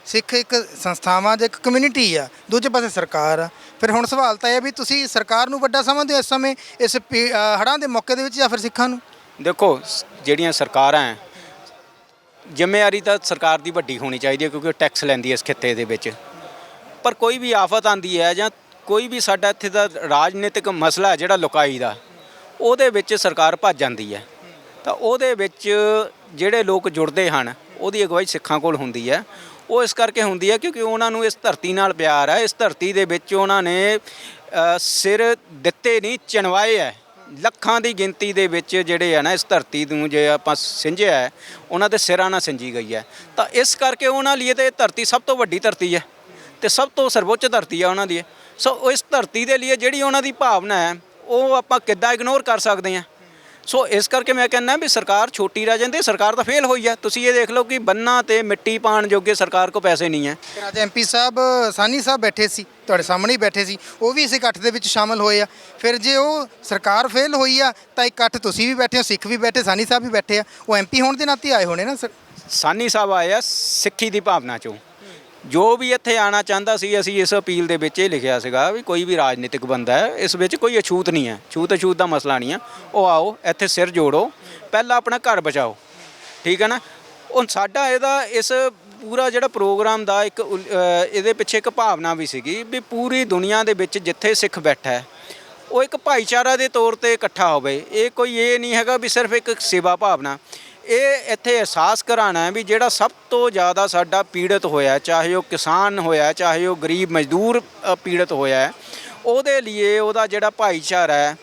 ਸਿੱਖ ਇੱਕ ਸੰਸਥਾਵਾਂ ਜਾਂ ਇੱਕ ਕਮਿਊਨਿਟੀ ਆ ਦੂਜੇ ਪਾਸੇ ਸਰਕਾਰ ਆ। ਫਿਰ ਹੁਣ ਸਵਾਲ ਤਾਂ ਇਹ ਆ ਵੀ ਤੁਸੀਂ ਸਰਕਾਰ ਨੂੰ ਵੱਡਾ ਸਮਝਦੇ ਹੋ ਇਸ ਸਮੇਂ ਇਸ ਪੀ- ਅ, ਹੜ੍ਹਾਂ ਦੇ ਮੌਕੇ ਦੇ ਵਿੱਚ ਜਾਂ ਫਿਰ ਸਿੱਖਾਂ ਨੂੰ? ਦੇਖੋ ਸ- ਜਿਹੜੀਆਂ ਸਰਕਾਰਾਂ ਹੈ ਜ਼ਿੰਮੇਵਾਰੀ ਤਾਂ ਸਰਕਾਰ ਦੀ ਵੱਡੀ ਹੋਣੀ ਚਾਹੀਦੀ ਹੈ ਕਿਉਂਕਿ ਉਹ ਟੈਕਸ ਲੈਂਦੀ ਹੈ ਇਸ ਖਿੱਤੇ ਦੇ ਵਿੱਚ। ਪਰ ਕੋਈ ਵੀ ਆਫਤ ਆਂਦੀ ਹੈ ਜਾਂ ਕੋਈ ਵੀ ਸਾਡਾ ਇੱਥੇ ਦਾ ਰਾਜਨੀਤਿਕ ਮਸਲਾ ਹੈ ਜਿਹੜਾ ਲੁਕਾਈ ਦਾ ਉਹਦੇ ਵਿੱਚ ਸਰਕਾਰ ਭੱਜ ਜਾਂਦੀ ਹੈ। ਤਾਂ ਉਹਦੇ ਵਿੱਚ ਜਿਹੜੇ ਲੋਕ ਜੁੜਦੇ ਹਨ ਉਹਦੀ ਅਗਵਾਈ ਸਿੱਖਾਂ ਕੋਲ ਹੁੰਦੀ ਹੈ। ਉਹ ਇਸ ਕਰਕੇ ਹੁੰਦੀ ਹੈ ਕਿਉਂਕਿ ਉਹਨਾਂ ਨੂੰ ਇਸ ਧਰਤੀ ਨਾਲ ਪਿਆਰ ਹੈ। ਇਸ ਧਰਤੀ ਦੇ ਵਿੱਚ ਉਹਨਾਂ ਨੇ ਸਿਰ ਦਿੱਤੇ ਨਹੀਂ, ਚਣਵਾਏ ਹੈ। ਲੱਖਾਂ ਦੀ ਗਿਣਤੀ ਦੇ ਵਿੱਚ ਜਿਹੜੇ ਆ ਨਾ ਇਸ ਧਰਤੀ ਨੂੰ ਜੇ ਆਪਾਂ ਸਿੰਜਿਆ ਹੈ, ਉਹਨਾਂ ਦੇ ਸਿਰਾਂ ਨਾਲ ਸਿੰਜੀ ਗਈ ਹੈ। ਤਾਂ ਇਸ ਕਰਕੇ ਉਹਨਾਂ ਲਈ ਤੇ ਇਹ ਧਰਤੀ ਸਭ ਤੋਂ ਵੱਡੀ ਧਰਤੀ ਹੈ ਤੇ ਸਭ ਤੋਂ ਸਰਵੋੱਚ ਧਰਤੀ ਆ ਉਹਨਾਂ ਦੀ। ਸੋ ਇਸ ਧਰਤੀ ਦੇ ਲਈ ਜਿਹੜੀ ਉਹਨਾਂ ਦੀ ਭਾਵਨਾ ਹੈ, ਉਹ ਆਪਾਂ ਕਿੱਦਾਂ ਇਗਨੋਰ ਕਰ ਸਕਦੇ ਹਾਂ? ਸੋ ਇਸ ਕਰਕੇ ਮੈਂ ਕਹਿੰਦਾ ਵੀ ਸਰਕਾਰ ਛੋਟੀ ਰਹਿ ਜਾਂਦੀ ਸਰਕਾਰ ਤਾਂ ਫੇਲ ਹੋਈ ਹੈ। ਤੁਸੀਂ ਇਹ ਦੇਖ ਲਓ ਕਿ ਬੰਨਾ ਤੇ ਮਿੱਟੀ ਪਾਣ ਜੋਗੇ ਸਰਕਾਰ ਕੋ ਪੈਸੇ ਨਹੀਂ ਹੈ। ਫਿਰ ਅੱਜ ਐਮਪੀ ਸਾਹਿਬ ਸਾਨੀ ਸਾਹਿਬ ਬੈਠੇ ਸੀ ਤੁਹਾਡੇ ਸਾਹਮਣੇ ਹੀ ਬੈਠੇ ਸੀ। ਉਹ ਵੀ ਇਸ ਇਕੱਠ ਦੇ ਵਿੱਚ ਸ਼ਾਮਲ ਹੋਏ ਆ। ਫਿਰ ਜੇ ਉਹ ਸਰਕਾਰ ਫੇਲ ਹੋਈ ਆ ਤਾਂ ਇਕੱਠ ਤੁਸੀਂ ਵੀ ਬੈਠੇ ਹੋ ਸਿੱਖ ਵੀ ਬੈਠੇ ਸਾਨੀ ਸਾਹਿਬ ਵੀ ਬੈਠੇ ਆ। ਉਹ ਐਮਪੀ ਹੋਣ ਦੇ ਨਾਤੇ ਆਏ ਹੋਣੇ ਨਾ ਸਰ? ਸਾਨੀ ਸਾਹਿਬ ਆਏ ਆ ਸਿੱਖੀ ਦੀ ਭਾਵਨਾ ਚੋਂ। ਜੋ ਵੀ ਇੱਥੇ ਆਣਾ ਚਾਹੁੰਦਾ ਸੀ, ਅਸੀਂ ਇਸ ਅਪੀਲ ਦੇ ਵਿੱਚ ਇਹ ਲਿਖਿਆ ਸੀਗਾ ਵੀ ਕੋਈ ਵੀ ਰਾਜਨੀਤਿਕ ਬੰਦਾ ਹੈ, ਇਸ ਵਿੱਚ ਕੋਈ ਅਛੂਤ ਨਹੀਂ ਹੈ। ਛੂਤ ਅਛੂਤ ਦਾ ਮਸਲਾ ਨਹੀਂ ਹੈ। ਉਹ ਆਓ, ਇੱਥੇ ਸਿਰ ਜੋੜੋ। ਪਹਿਲਾਂ ਆਪਣਾ ਘਰ ਬਚਾਓ। ਠੀਕ ਹੈ ਨਾ? ਉਹ ਸਾਡਾ ਇਹਦਾ ਇਸ ਪੂਰਾ ਜਿਹੜਾ ਪ੍ਰੋਗਰਾਮ ਦਾ ਇੱਕ ਇਹਦੇ ਪਿੱਛੇ ਇੱਕ ਭਾਵਨਾ ਵੀ ਸੀਗੀ ਵੀ ਪੂਰੀ ਦੁਨੀਆ ਦੇ ਵਿੱਚ ਜਿੱਥੇ ਸਿੱਖ ਬੈਠਾ ਹੈ, ਉਹ ਇੱਕ ਭਾਈਚਾਰਾ ਦੇ ਤੌਰ ਤੇ ਇਕੱਠਾ ਹੋਵੇ। ਇਹ ਕੋਈ ਇਹ ਨਹੀਂ ਹੈਗਾ ਵੀ ਸਿਰਫ ਇੱਕ ਸੇਵਾ ਭਾਵਨਾ। ਇਹ ਇੱਥੇ ਅਹਿਸਾਸ ਕਰਾਣਾ ਵੀ ਜਿਹੜਾ ਸਭ ਤੋਂ ਜ਼ਿਆਦਾ ਸਾਡਾ ਪੀੜਤ ਹੋਇਆ ਚਾਹੇ ਉਹ ਕਿਸਾਨ ਹੋਇਆ ਚਾਹੇ ਉਹ ਗਰੀਬ ਮਜ਼ਦੂਰ ਪੀੜਤ ਹੋਇਆ ਉਹਦੇ ਲਈ ਉਹਦਾ ਜਿਹੜਾ ਭਾਈਚਾਰਾ ਹੈ,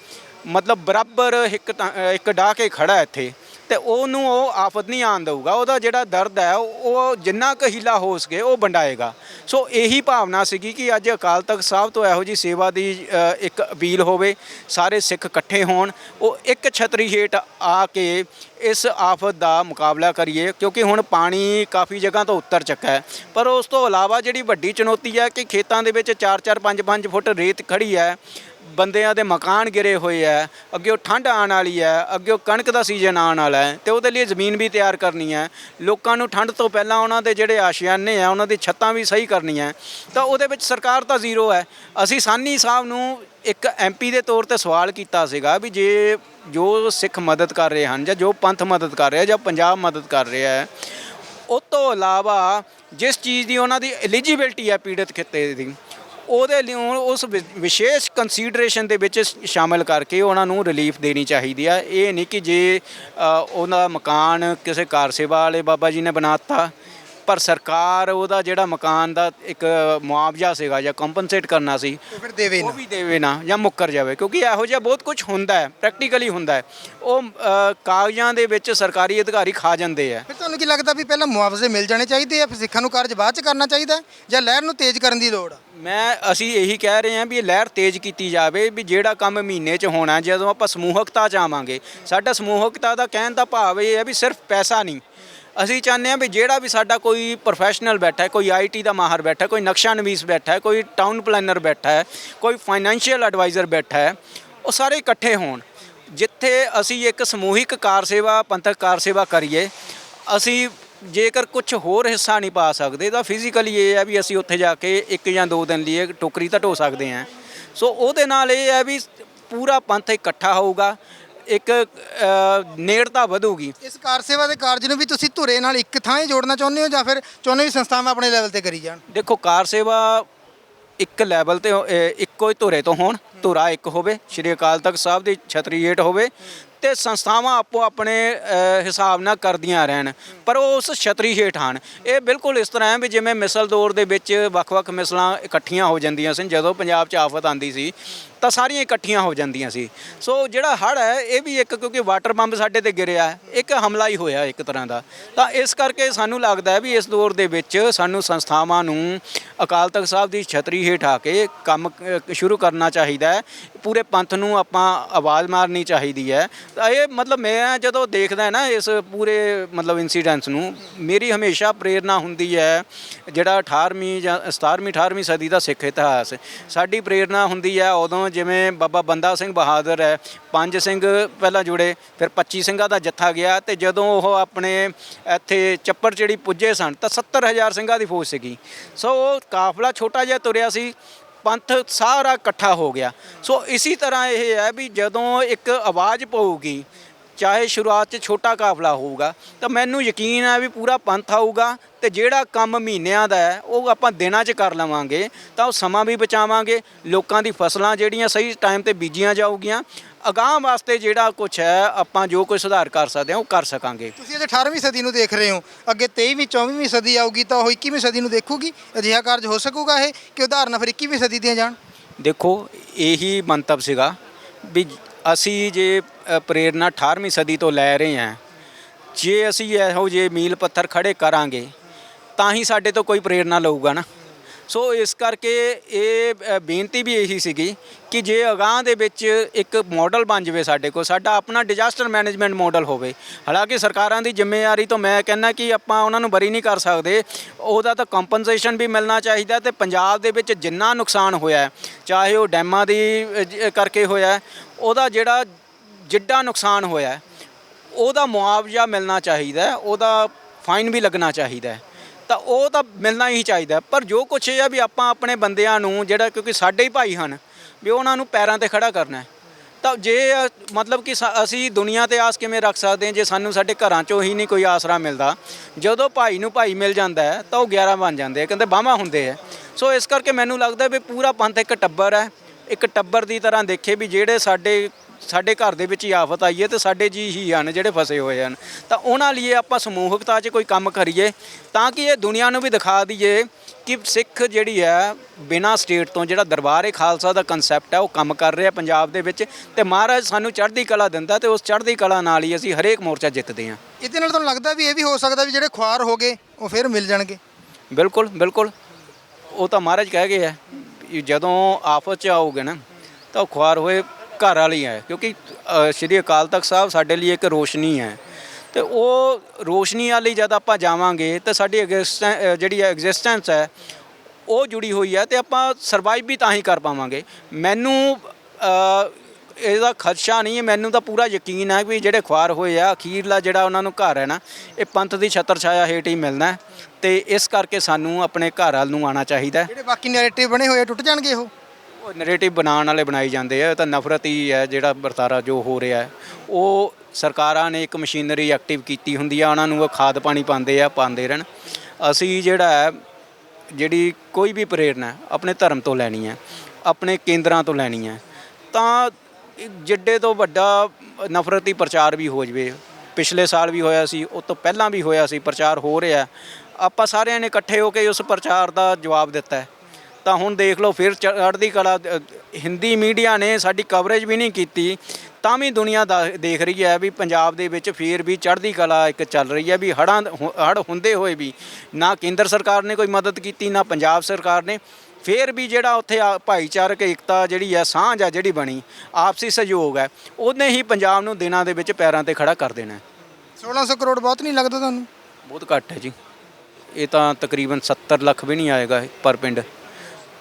ਮਤਲਬ ਬਰਾਬਰ ਇੱਕ ਤਾਂ- ਇੱਕ ਡਾਹ ਕੇ ਖੜਾ ਇੱਥੇ, ਤੇ ਉਹਨੂੰ ਉਹ ਆਫਤ ਨਹੀਂ ਆਣ ਦਊਗਾ। ਉਹਦਾ ਜਿਹੜਾ ਦਰਦ ਹੈ, ਉਹ ਜਿੰਨਾ ਕੁ ਹੀਲਾ ਹੋ ਸਕੇ ਉਹ ਵੰਡਾਏਗਾ। ਸੋ ਇਹੀ ਭਾਵਨਾ ਸੀਗੀ ਕਿ ਅੱਜ ਅਕਾਲ ਤਖਤ ਸਾਹਿਬ ਤੋਂ ਇਹੋ ਜੀ ਸੇਵਾ ਦੀ ਇੱਕ ਅਪੀਲ ਹੋਵੇ, ਸਾਰੇ ਸਿੱਖ ਇਕੱਠੇ ਹੋਣ। ਉਹ ਇੱਕ ਛਤਰੀ ਹੇਠ ਆ ਕੇ ਇਸ ਆਫਤ ਦਾ ਮੁਕਾਬਲਾ ਕਰੀਏ, ਕਿਉਂਕਿ ਹੁਣ ਪਾਣੀ ਕਾਫੀ ਜਗ੍ਹਾ ਤੋਂ ਉੱਤਰ ਚੱਕਾ ਹੈ। ਪਰ ਉਸ ਤੋਂ ਇਲਾਵਾ ਜਿਹੜੀ ਵੱਡੀ ਚੁਣੌਤੀ ਹੈ ਕਿ ਖੇਤਾਂ ਦੇ ਵਿੱਚ 4-4 5-5 ਫੁੱਟ ਰੇਤ ਖੜੀ ਹੈ ਬੰਦਿਆਂ ਦੇ ਮਕਾਨ ਗਿਰੇ ਹੋਏ ਆ ਅੱਗੇ ਉਹ ਠੰਡ ਆਉਣ ਵਾਲੀ ਹੈ ਅੱਗੇ ਉਹ ਕਣਕ ਦਾ ਸੀਜ਼ਨ ਆਉਣ ਵਾਲਾ ਹੈ ਤੇ ਉਹਦੇ ਲਈ ਜ਼ਮੀਨ ਵੀ ਤਿਆਰ ਕਰਨੀ ਹੈ ਲੋਕਾਂ ਨੂੰ ਠੰਡ ਤੋਂ ਪਹਿਲਾਂ ਉਹਨਾਂ ਦੇ ਜਿਹੜੇ ਆਸ਼ਿਆਨੇ ਆ ਉਹਨਾਂ ਦੀ ਛੱਤਾਂ ਵੀ ਸਹੀ ਕਰਨੀਆਂ ਤਾਂ ਉਹਦੇ ਵਿੱਚ ਸਰਕਾਰ ਤਾਂ ਜ਼ੀਰੋ ਹੈ ਅਸੀਂ ਸਾਨੀ ਸਾਹਿਬ ਨੂੰ ਇੱਕ ਐਮਪੀ ਦੇ ਤੌਰ ਤੇ ਸਵਾਲ ਕੀਤਾ ਸੀਗਾ ਵੀ ਜੇ ਜੋ ਸਿੱਖ ਮਦਦ ਕਰ ਰਹੇ ਹਨ ਜਾਂ ਜੋ ਪੰਥ ਮਦਦ ਕਰ ਰਿਹਾ ਜਾਂ ਪੰਜਾਬ ਮਦਦ ਕਰ ਰਿਹਾ ਹੈ ਉਹ ਤੋਂ ਇਲਾਵਾ ਜਿਸ ਚੀਜ਼ ਦੀ ਉਹਨਾਂ ਦੀ ਐਲੀਜੀਬਿਲਟੀ ਹੈ ਪੀੜਤ ਖਿੱਤੇ ਦੀ ਉਹਦੇ ਲਈ ਉਸ ਵਿ- ਵਿਸ਼ੇਸ਼ ਕੰਸੀਡਰੇਸ਼ਨ ਦੇ ਵਿੱਚ ਸ਼- ਸ਼ਾਮਿਲ ਕਰਕੇ ਉਹਨਾਂ ਨੂੰ ਰਿਲੀਫ ਦੇਣੀ ਚਾਹੀਦੀ ਆ। ਇਹ ਨਹੀਂ ਕਿ ਜੇ ਅ, ਉਹਦਾ ਮਕਾਨ ਕਿਸੇ ਕਾਰ ਸੇਵਾ ਵਾਲੇ ਬਾਬਾ ਜੀ ਨੇ ਬਣਾਤਾ ਪਰ ਸਰਕਾਰ ਉਹਦਾ ਜਿਹੜਾ ਮਕਾਨ ਦਾ ਇੱਕ ਮੁਆਵਜ਼ਾ ਸੀਗਾ ਜਾਂ ਕੰਪਨਸੇਟ ਕਰਨਾ ਸੀ ਤੇ ਫਿਰ ਦੇਵੇ ਉਹ ਨਾ। ਵੀ ਦੇਵੇ ਨਾ ਜਾਂ ਮੁੱਕਰ ਜਾਵੇ ਕਿਉਂਕਿ ਇਹੋ ਜਿਹਾ ਬਹੁਤ ਕੁਝ ਹੁੰਦਾ ਹੈ ਪ੍ਰੈਕਟੀਕਲੀ ਹੁੰਦਾ ਹੈ। ਉਹ ਅ, ਕਾਗਜ਼ਾਂ ਦੇ ਵਿੱਚ ਸਰਕਾਰੀ ਅਧਿਕਾਰੀ ਖਾ ਜਾਂਦੇ ਆ। ਫਿਰ ਤੁਹਾਨੂੰ ਕੀ ਲੱਗਦਾ ਵੀ ਪਹਿਲਾਂ ਮੁਆਵਜ਼ੇ ਮਿਲ ਜਾਣੇ ਚਾਹੀਦੇ ਆ ਫਿਰ ਸਿੱਖਾਂ ਨੂੰ ਕਾਰਜ ਬਾਅਦ ਚ ਕਰਨਾ ਚਾਹੀਦਾ ਹੈ? ਜਾਂ ਲਹਿਰ ਨੂੰ ਤੇਜ਼ ਕਰਨ ਦੀ ਲੋੜ ਆ? ਮੈਂ ਅਸੀਂ ਇਹੀ ਕਹਿ ਰਹੇ ਹਾਂ ਵੀ ਇਹ ਲਹਿਰ ਤੇਜ਼ ਕੀਤੀ ਜਾਵੇ ਵੀ ਜਿਹੜਾ ਕੰਮ ਮਹੀਨੇ 'ਚ ਹੋਣਾ ਜਦੋਂ ਆਪਾਂ ਸਮੂਹਕਤਾ 'ਚ ਆਵਾਂਗੇ ਸਾਡਾ ਸਮੂਹਕਤਾ ਦਾ ਕਹਿਣ ਦਾ ਭਾਵ ਇਹ ਹੈ ਵੀ ਸਿਰਫ ਪੈਸਾ ਨਹੀਂ ਅਸੀਂ ਚਾਹੁੰਦੇ ਹਾਂ ਵੀ ਜਿਹੜਾ ਵੀ ਸਾਡਾ ਕੋਈ ਪ੍ਰੋਫੈਸ਼ਨਲ ਬੈਠਾ ਹੈ, ਕੋਈ ਆਈਟੀ ਦਾ ਮਾਹਰ ਬੈਠਾ ਹੈ, ਕੋਈ ਨਕਸ਼ਾ ਨਵੀਸ ਬੈਠਾ ਹੈ, ਕੋਈ ਟਾਊਨ ਪਲੈਨਰ ਬੈਠਾ ਹੈ, ਕੋਈ ਫਾਈਨੈਂਸ਼ੀਅਲ ਐਡਵਾਈਜ਼ਰ ਬੈਠਾ ਹੈ, ਉਹ ਸਾਰੇ ਇਕੱਠੇ ਹੋਣ। ਜਿੱਥੇ ਅਸੀਂ ਇੱਕ ਸਮੂਹਿਕ ਕਾਰ ਸੇਵਾ, ਪੰਥਕ ਕਾਰ ਸੇਵਾ ਕਰੀਏ, ਅਸੀਂ ਜੇਕਰ ਕੁਝ ਹੋਰ ਹਿੱਸਾ ਨਹੀਂ ਪਾ ਸਕਦੇ, ਤਾਂ ਫਿਜ਼ੀਕਲੀ ਇਹ ਹੈ ਵੀ ਅਸੀਂ ਉੱਥੇ ਜਾ ਕੇ ਇੱਕ ਜਾਂ ਦੋ ਦਿਨ ਲਈ ਇੱਕ ਟੋਕਰੀ ਤਾਂ ਢੋ ਸਕਦੇ ਹਾਂ। ਸੋ ਉਹਦੇ ਨਾਲ ਇਹ ਹੈ ਵੀ ਪੂਰਾ ਪੰਥ ਇਕੱਠਾ ਹੋਊਗਾ। ਇੱਕ ਅ, ਨੇੜਤਾ ਵਧੂਗੀ। ਇਸ ਕਾਰ ਸੇਵਾ ਦੇ ਕਾਰਜ ਨੂੰ ਵੀ ਤੁਸੀਂ ਧੁਰੇ ਨਾਲ ਇੱਕ ਥਾਂ ਹੀ ਜੋੜਨਾ ਚਾਹੁੰਦੇ ਹੋ ਜਾਂ ਫਿਰ ਚਾਹੁੰਦੇ ਵੀ ਸੰਸਥਾਵਾਂ ਆਪਣੇ ਲੈਵਲ ਤੇ ਕਰੀ ਜਾਣ? ਦੇਖੋ ਕਾਰ ਸੇਵਾ ਇੱਕ ਲੈਵਲ ਤੇ ਹੋ- ਅ, ਇੱਕੋ ਹੀ ਧੁਰੇ ਤੋਂ ਹੋਣ ਧੁਰਾ ਇੱਕ ਹੋਵੇ ਸ਼੍ਰੀ ਅਕਾਲ ਤਖਤ ਸਾਹਿਬ ਦੀ ਛਤਰੀ ਹੇਠ ਹੋਵੇ ਤੇ ਸੰਸਥਾਵਾਂ ਆਪੋ ਆਪਣੇ ਅ, ਹਿਸਾਬ ਨਾਲ ਕਰਦੀਆਂ ਰਹਿਣ ਪਰ ਉਹ ਉਸ ਛਤਰੀ ਹੇਠ ਹਨ ਇਹ ਬਿਲਕੁਲ ਇਸ ਤਰ੍ਹਾਂ ਹੈ ਵੀ ਜਿਵੇਂ ਮਿਸਲ ਦੌਰ ਦੇ ਵਿੱਚ ਵੱਖ-ਵੱਖ ਮਿਸਲਾਂ ਇਕੱਠੀਆਂ ਹੋ ਜਾਂਦੀਆਂ ਸਨ ਜਦੋਂ ਪੰਜਾਬ 'ਚ ਆਫਤ ਆਂਦੀ ਸੀ ਤਾਂ ਸਾਰੀਆਂ ਇਕੱਠੀਆਂ ਹੋ ਜਾਂਦੀਆਂ ਸੀ। ਸੋ ਜਿਹੜਾ ਹੜ ਹੈ, ਇਹ ਵੀ ਇੱਕ ਕਿਉਂਕਿ ਵਾਟਰ ਬੰਬ ਸਾਡੇ ਤੇ ਗਿਰਿਆ ਇੱਕ ਹਮਲਾ ਹੀ ਹੋਇਆ ਇੱਕ ਤਰ੍ਹਾਂ ਦਾ। ਤਾਂ ਇਸ ਕਰਕੇ ਸਾਨੂੰ ਲੱਗਦਾ ਹੈ ਵੀ ਇਸ ਦੌਰ ਦੇ ਵਿੱਚ ਸਾਨੂੰ ਸੰਸਥਾਵਾਂ ਨੂੰ ਅਕਾਲ ਤਖਤ ਸਾਹਿਬ ਦੀ ਛਤਰੀ ਹੇਠ ਆ ਕੇ ਕੰਮ ਸ਼ੁਰੂ ਕਰਨਾ ਚਾਹੀਦਾ ਹੈ। ਪੂਰੇ ਪੰਥ ਨੂੰ ਆਪਾਂ ਆਵਾਜ਼ ਮਾਰਨੀ ਚਾਹੀਦੀ ਹੈ। ਤਾਂ ਇਹ ਮਤਲਬ ਮੈਂ ਜਦੋਂ ਦੇਖਦਾ ਨਾ ਇਸ ਪੂਰੇ ਮਤਲਬ ਇਨਸੀਡੈਂਟਸ ਨੂੰ, ਮੇਰੀ ਹਮੇਸ਼ਾ ਪ੍ਰੇਰਣਾ ਹੁੰਦੀ ਹੈ ਜਿਹੜਾ 18ਵੀਂ ਜਾਂ 17ਵੀਂ 18ਵੀਂ ਸਦੀ ਦਾ ਸਿੱਖ ਇਤਿਹਾਸ। ਸਾਡੀ ਪ੍ਰੇਰਣਾ ਹੁੰਦੀ ਹੈ ਉਦੋਂ ਜਿਵੇਂ ਬਾਬਾ ਬੰਦਾ ਸਿੰਘ ਬਹਾਦਰ ਹੈ, ਪੰਜ ਸਿੰਘ ਪਹਿਲਾਂ ਜੁੜੇ, ਫਿਰ 25 ਸਿੰਘਾਂ ਦਾ ਜੱਥਾ ਗਿਆ ਤੇ ਜਦੋਂ ਉਹ ਆਪਣੇ ਇੱਥੇ ਚੱਪੜ ਜਿਹੜੀ ਪੁੱਜੇ ਸਨ ਤਾਂ 70000 ਸਿੰਘਾਂ ਦੀ ਫੌਜ ਸੀਗੀ। ਸੋ ਉਹ ਕਾਫਲਾ ਛੋਟਾ ਜਿਹਾ ਤੁਰਿਆ ਸੀ, ਪੰਥ ਸਾਰਾ ਇਕੱਠਾ ਹੋ ਗਿਆ। ਸੋ ਇਸੇ ਤਰ੍ਹਾਂ ਇਹ ਹੈ ਵੀ ਜਦੋਂ ਇੱਕ ਆਵਾਜ਼ ਪਊਗੀ ਚਾਹੇ ਸ਼ੁਰੂਆਤ 'ਚ ਛੋਟਾ ਕਾਫਲਾ ਹੋਊਗਾ ਤਾਂ ਮੈਨੂੰ ਯਕੀਨ ਹੈ ਵੀ ਪੂਰਾ ਪੰਥ ਆਊਗਾ ਤੇ ਜਿਹੜਾ ਕੰਮ ਮਹੀਨਿਆਂ ਦਾ ਹੈ ਉਹ ਆਪਾਂ ਦਿਨਾਂ 'ਚ ਕਰ ਲਵਾਂਗੇ ਤਾਂ ਉਹ ਸਮਾਂ ਵੀ ਬਚਾਵਾਂਗੇ ਲੋਕਾਂ ਦੀ ਫਸਲਾਂ ਜਿਹੜੀਆਂ ਸਹੀ ਟਾਈਮ ਤੇ ਬੀਜੀਆਂ ਜਾਊਗੀਆਂ ਅਗਾਂਹ ਵਾਸਤੇ ਜਿਹੜਾ ਕੁਝ ਹੈ ਆਪਾਂ ਜੋ ਕੋਈ ਸੁਧਾਰ ਕਰ ਸਕਦੇ ਹਾਂ ਉਹ ਕਰ ਸਕਾਂਗੇ। ਤੁਸੀਂ ਅਜੇ 18ਵੀਂ ਸਦੀ ਨੂੰ ਦੇਖ ਰਹੇ ਹੋ ਅੱਗੇ 23ਵੀਂ 24ਵੀਂ ਸਦੀ ਆਊਗੀ ਤਾਂ ਉਹ 21ਵੀਂ ਸਦੀ ਨੂੰ ਦੇਖੂਗੀ ਅਜਿਹਾ ਕਾਰਜ ਹੋ ਸਕੂਗਾ ਇਹ ਕਿ ਉਦਾਹਰਨ ਫਿਰ 21ਵੀਂ ਸਦੀ ਦੀਆਂ ਜਾਣ? ਦੇਖੋ ਇਹੀ ਮੰਤਵ ਸੀਗਾ ਵੀ ਅਸੀਂ ਜੇ ਅ, ਪ੍ਰੇਰਣਾ 18ਵੀਂ ਸਦੀ ਤੋਂ ਲੈ ਰਹੇ ਹਾਂ ਜੇ ਅਸੀਂ ਇਹੋ ਜਿਹੇ ਮੀਲ ਪੱਥਰ ਖੜੇ ਕਰਾਂਗੇ ਤਾਂ ਹੀ ਸਾਡੇ ਤੋਂ ਕੋਈ ਪ੍ਰੇਰਣਾ ਲਊਗਾ ਨਾ। ਸੋ ਇਸ ਕਰਕੇ ਇਹ ਬੇਨਤੀ ਵੀ ਇਹੀ ਸੀਗੀ ਕਿ ਜੇ ਅਗਾਂਹ ਦੇ ਵਿੱਚ ਇੱਕ ਮਾਡਲ ਬਣ ਜਾਵੇ ਸਾਡੇ ਕੋਲ, ਸਾਡਾ ਆਪਣਾ ਡਿਜ਼ਾਸਟਰ ਮੈਨੇਜਮੈਂਟ ਮਾਡਲ ਹੋਵੇ। ਹਾਲਾਂਕਿ ਸਰਕਾਰਾਂ ਦੀ ਜ਼ਿੰਮੇਵਾਰੀ ਤੋਂ ਮੈਂ ਕਹਿੰਦਾ ਕਿ ਆਪਾਂ ਉਹਨਾਂ ਨੂੰ ਬਰੀ ਨਹੀਂ ਕਰ ਸਕਦੇ। ਉਹਦਾ ਤਾਂ ਕੰਪਨਸੇਸ਼ਨ ਵੀ ਮਿਲਣਾ ਚਾਹੀਦਾ ਤੇ ਪੰਜਾਬ ਦੇ ਵਿੱਚ ਜਿੰਨਾ ਨੁਕਸਾਨ ਹੋਇਆ, ਚਾਹੇ ਉਹ ਡੈਮਾਂ ਦੀ ਕਰਕੇ ਹੋਇਆ, ਉਹਦਾ ਜਿਹੜਾ ਜਿੱਡਾ ਨੁਕਸਾਨ ਹੋਇਆ, ਉਹਦਾ ਮੁਆਵਜ਼ਾ ਮਿਲਣਾ ਚਾਹੀਦਾ, ਉਹਦਾ ਫਾਈਨ ਵੀ ਲੱਗਣਾ ਚਾਹੀਦਾ। ਤਾਂ ਉਹ ਤਾਂ ਮਿਲਣਾ ਹੀ ਚਾਹੀਦਾ ਪਰ ਜੋ ਕੁਛ ਇਹ ਆ ਵੀ ਆਪਾਂ ਆਪਣੇ ਬੰਦਿਆਂ ਨੂੰ ਜਿਹੜਾ ਕਿਉਂਕਿ ਸਾਡੇ ਹੀ ਭਾਈ ਹਨ ਵੀ ਉਹਨਾਂ ਨੂੰ ਪੈਰਾਂ ਤੇ ਖੜਾ ਕਰਨਾ ਹੈ। ਤਾਂ ਜੇ ਅ, ਮਤਲਬ ਕਿ ਸਾ- ਅਸੀਂ ਦੁਨੀਆ ਤੇ ਆਸ ਕਿਵੇਂ ਰੱਖ ਸਕਦੇ ਹਾਂ ਜੇ ਸਾਨੂੰ ਸਾਡੇ ਘਰਾਂ ਚੋਂ ਹੀ ਨਹੀਂ ਕੋਈ ਆਸਰਾ ਮਿਲਦਾ ਜਦੋਂ ਭਾਈ ਨੂੰ ਭਾਈ ਮਿਲ ਜਾਂਦਾ ਹੈ ਤਾਂ ਉਹ 11 ਬਣ ਜਾਂਦੇ ਆ ਕਹਿੰਦੇ ਬਾਹਾਂ ਹੁੰਦੇ ਆ ਸੋ ਇਸ ਕਰਕੇ ਮੈਨੂੰ ਲੱਗਦਾ ਵੀ ਪੂਰਾ ਪੰਥ ਇੱਕ ਟੱਬਰ ਹੈ। ਇੱਕ ਟੱਬਰ ਦੀ ਤਰ੍ਹਾਂ ਦੇਖੇ ਵੀ ਜਿਹੜੇ ਸਾਡੇ ਸਾਡੇ ਘਰ ਦੇ ਵਿੱਚ ਹੀ ਆਫਤ ਆਈ ਹੈ ਤੇ ਸਾਡੇ ਜੀ ਹੀ ਹਨ ਜਿਹੜੇ ਫਸੇ ਹੋਏ ਹਨ। ਤਾਂ ਉਹਨਾਂ ਲਈ ਆਪਾਂ ਸਮੂਹਕਤਾ 'ਚ ਕੋਈ ਕੰਮ ਕਰੀਏ ਤਾਂ ਕਿ ਇਹ ਦੁਨੀਆ ਨੂੰ ਵੀ ਦਿਖਾ ਦਈਏ ਕਿ ਸਿੱਖ ਜਿਹੜੀ ਹੈ ਬਿਨਾ ਸਟੇਟ ਤੋਂ ਜਿਹੜਾ ਦਰਬਾਰ-ਏ ਖਾਲਸਾ ਦਾ ਕਨਸੈਪਟ ਹੈ ਉਹ ਕੰਮ ਕਰ ਰਿਹਾ ਪੰਜਾਬ ਦੇ ਵਿੱਚ ਤੇ ਮਹਾਰਾਜ ਸਾਨੂੰ ਚੜ੍ਹਦੀ ਕਲਾ ਦਿੰਦਾ ਤੇ ਉਸ ਚੜ੍ਹਦੀ ਕਲਾ ਨਾਲ ਹੀ ਅਸੀਂ ਹਰੇਕ ਮੋਰਚਾ ਜਿੱਤਦੇ ਹਾਂ। ਇਹਦੇ ਨਾਲ ਤੁਹਾਨੂੰ ਲੱਗਦਾ ਵੀ ਇਹ ਵੀ ਹੋ ਸਕਦਾ ਵੀ ਜਿਹੜੇ ਖੁਆਰ ਹੋ ਗਏ ਉਹ ਫਿਰ ਮਿਲ ਜਾਣਗੇ? ਬਿਲਕੁਲ ਬਿਲਕੁਲ। ਉਹ ਤਾਂ ਮਹਾਰਾਜ ਕਹਿ ਗਏ ਆ ਜਦੋਂ ਆਫਤ ਚ ਆਓਗੇ ਨਾ ਤਾਂ ਖੁਆਰ ਹੋਏ ਘਰ ਵਾਲੀ ਹੈ ਕਿਉਂਕਿ ਅ, ਸ਼੍ਰੀ ਅਕਾਲ ਤਖਤ ਸਾਹਿਬ ਸਾਡੇ ਲਈ ਇੱਕ ਰੋਸ਼ਨੀ ਹੈ। ਤੇ ਉਹ ਰੋਸ਼ਨੀ ਵਾਲੀ ਜਦ ਆਪਾਂ ਜਾਵਾਂਗੇ ਤਾਂ ਸਾਡੀ ਐਗਜ਼ਿਸਟੈਂ- ਅ, ਜਿਹੜੀ ਐਗਜ਼ਿਸਟੈਂਸ ਹੈ ਉਹ ਜੁੜੀ ਹੋਈ ਹੈ ਤੇ ਆਪਾਂ ਸਰਵਾਈਵ ਵੀ ਤਾਂ ਹੀ ਕਰ ਪਾਵਾਂਗੇ। ਮੈਨੂੰ ਅ, ਇਹਦਾ ਖਦਸ਼ਾ ਨਹੀਂ ਹੈ ਮੈਨੂੰ ਤਾਂ ਪੂਰਾ ਯਕੀਨ ਹੈ ਵੀ ਜਿਹੜੇ ਖੁਆਰ ਹੋਏ ਆ ਅਖੀਰਲਾ ਜਿਹੜਾ ਉਹਨਾਂ ਨੂੰ ਘਰ ਹੈ ਨਾ ਇਹ ਪੰਥ ਦੀ ਛਤਰ ਛਾਇਆ ਹੇਠ ਹੀ ਮਿਲਣਾ ਹੈ। ਤੇ ਇਸ ਕਰਕੇ ਸਾਨੂੰ ਆਪਣੇ ਘਰ ਵੱਲ ਨੂੰ ਆਉਣਾ ਚਾਹੀਦਾ ਹੈ। ਜਿਹੜੇ ਬਾਕੀ ਨੈਰੇਟਿਵ ਬਣੇ ਹੋਏ ਆ, ਟੁੱਟ ਜਾਣਗੇ ਉਹ? ਉਹ ਨੈਰੇਟਿਵ ਬਣਾਉਣ ਵਾਲੇ ਬਣਾਈ ਜਾਂਦੇ ਆ, ਇਹ ਤਾਂ ਨਫ਼ਰਤ ਹੀ ਹੈ ਜਿਹੜਾ ਵਰਤਾਰਾ ਜੋ ਹੋ ਰਿਹਾ ਹੈ। ਉਹ ਸਰਕਾਰਾਂ ਨੇ ਇੱਕ ਮਸ਼ੀਨਰੀ ਐਕਟਿਵ ਕੀਤੀ ਹੁੰਦੀ ਆ, ਉਹਨਾਂ ਨੂੰ ਉਹ ਖਾਦ ਪਾਣੀ ਪਾਉਂਦੇ ਆ, ਪਾਉਂਦੇ ਰਹਿਣ। ਅਸੀਂ ਜਿਹੜਾ ਹੈ, ਜਿਹੜੀ ਕੋਈ ਵੀ ਪ੍ਰੇਰਨਾ ਆਪਣੇ ਧਰਮ ਤੋਂ ਲੈਣੀ ਹੈ, ਆਪਣੇ ਕੇਂਦਰਾਂ ਤੋਂ ਲੈਣੀ ਹੈ, ਤਾਂ ਇਹ ਜਿੱਡੇ ਤੋਂ ਵੱਡਾ ਨਫ਼ਰਤੀ ਪ੍ਰਚਾਰ ਵੀ ਹੋ ਜਵੇ। ਪਿਛਲੇ ਸਾਲ ਵੀ ਹੋਇਆ ਸੀ, ਉਹ ਤੋਂ ਪਹਿਲਾਂ ਵੀ ਹੋਇਆ ਸੀ, ਪ੍ਰਚਾਰ ਹੋ ਰਿਹਾ ਆਪਾਂ ਸਾਰਿਆਂ ਨੇ ਇਕੱਠੇ ਹੋ ਕੇ ਉਸ ਪ੍ਰਚਾਰ ਦਾ ਜਵਾਬ ਦਿੱਤਾ ਹੈ। ਤਾਂ ਹੁਣ ਦੇਖ ਲਓ ਫਿਰ ਚੜ੍ਹਦੀ ਕਲਾ ਹਿੰਦੀ ਮੀਡੀਆ ਨੇ ਸਾਡੀ ਕਵਰੇਜ ਵੀ ਨਹੀਂ ਕੀਤੀ ਤਾਂ ਵੀ ਦੁਨੀਆ ਦਾ ਦੇਖ ਰਹੀ ਹੈ ਵੀ ਪੰਜਾਬ ਦੇ ਵਿੱਚ ਫਿਰ ਵੀ ਚੜ੍ਹਦੀ ਕਲਾ ਇੱਕ ਚੱਲ ਰਹੀ ਹੈ ਵੀ ਹੜ੍ਹਾਂ ਹੜ੍ਹ ਹੁੰਦੇ ਹੋਏ ਵੀ ਨਾ ਕੇਂਦਰ ਸਰਕਾਰ ਨੇ ਕੋਈ ਮਦਦ ਕੀਤੀ ਨਾ ਪੰਜਾਬ ਸਰਕਾਰ ਨੇ ਫਿਰ ਵੀ ਜਿਹੜਾ ਉੱਥੇ ਭਾਈਚਾਰਕ ਏਕਤਾ ਜਿਹੜੀ ਹੈ ਸਾਂਝ ਆ ਜਿਹੜੀ ਬਣੀ ਆਪਸੀ ਸਹਿਯੋਗ ਹੈ ਉਹਨੇ ਹੀ ਪੰਜਾਬ ਨੂੰ ਦਿਨਾਂ ਦੇ ਵਿੱਚ ਪੈਰਾਂ ਤੇ ਖੜਾ ਕਰ ਦੇਣਾ ਹੈ। 1600 ਕਰੋੜ ਬਹੁਤ ਨਹੀਂ ਲੱਗਦਾ ਤੁਹਾਨੂੰ? ਬਹੁਤ ਘੱਟ ਹੈ ਜੀ ਇਹ ਤਾਂ ਤਕਰੀਬਨ 70 ਲੱਖ ਵੀ ਨਹੀਂ ਆਏਗਾ ਪਰ ਪਿੰਡ।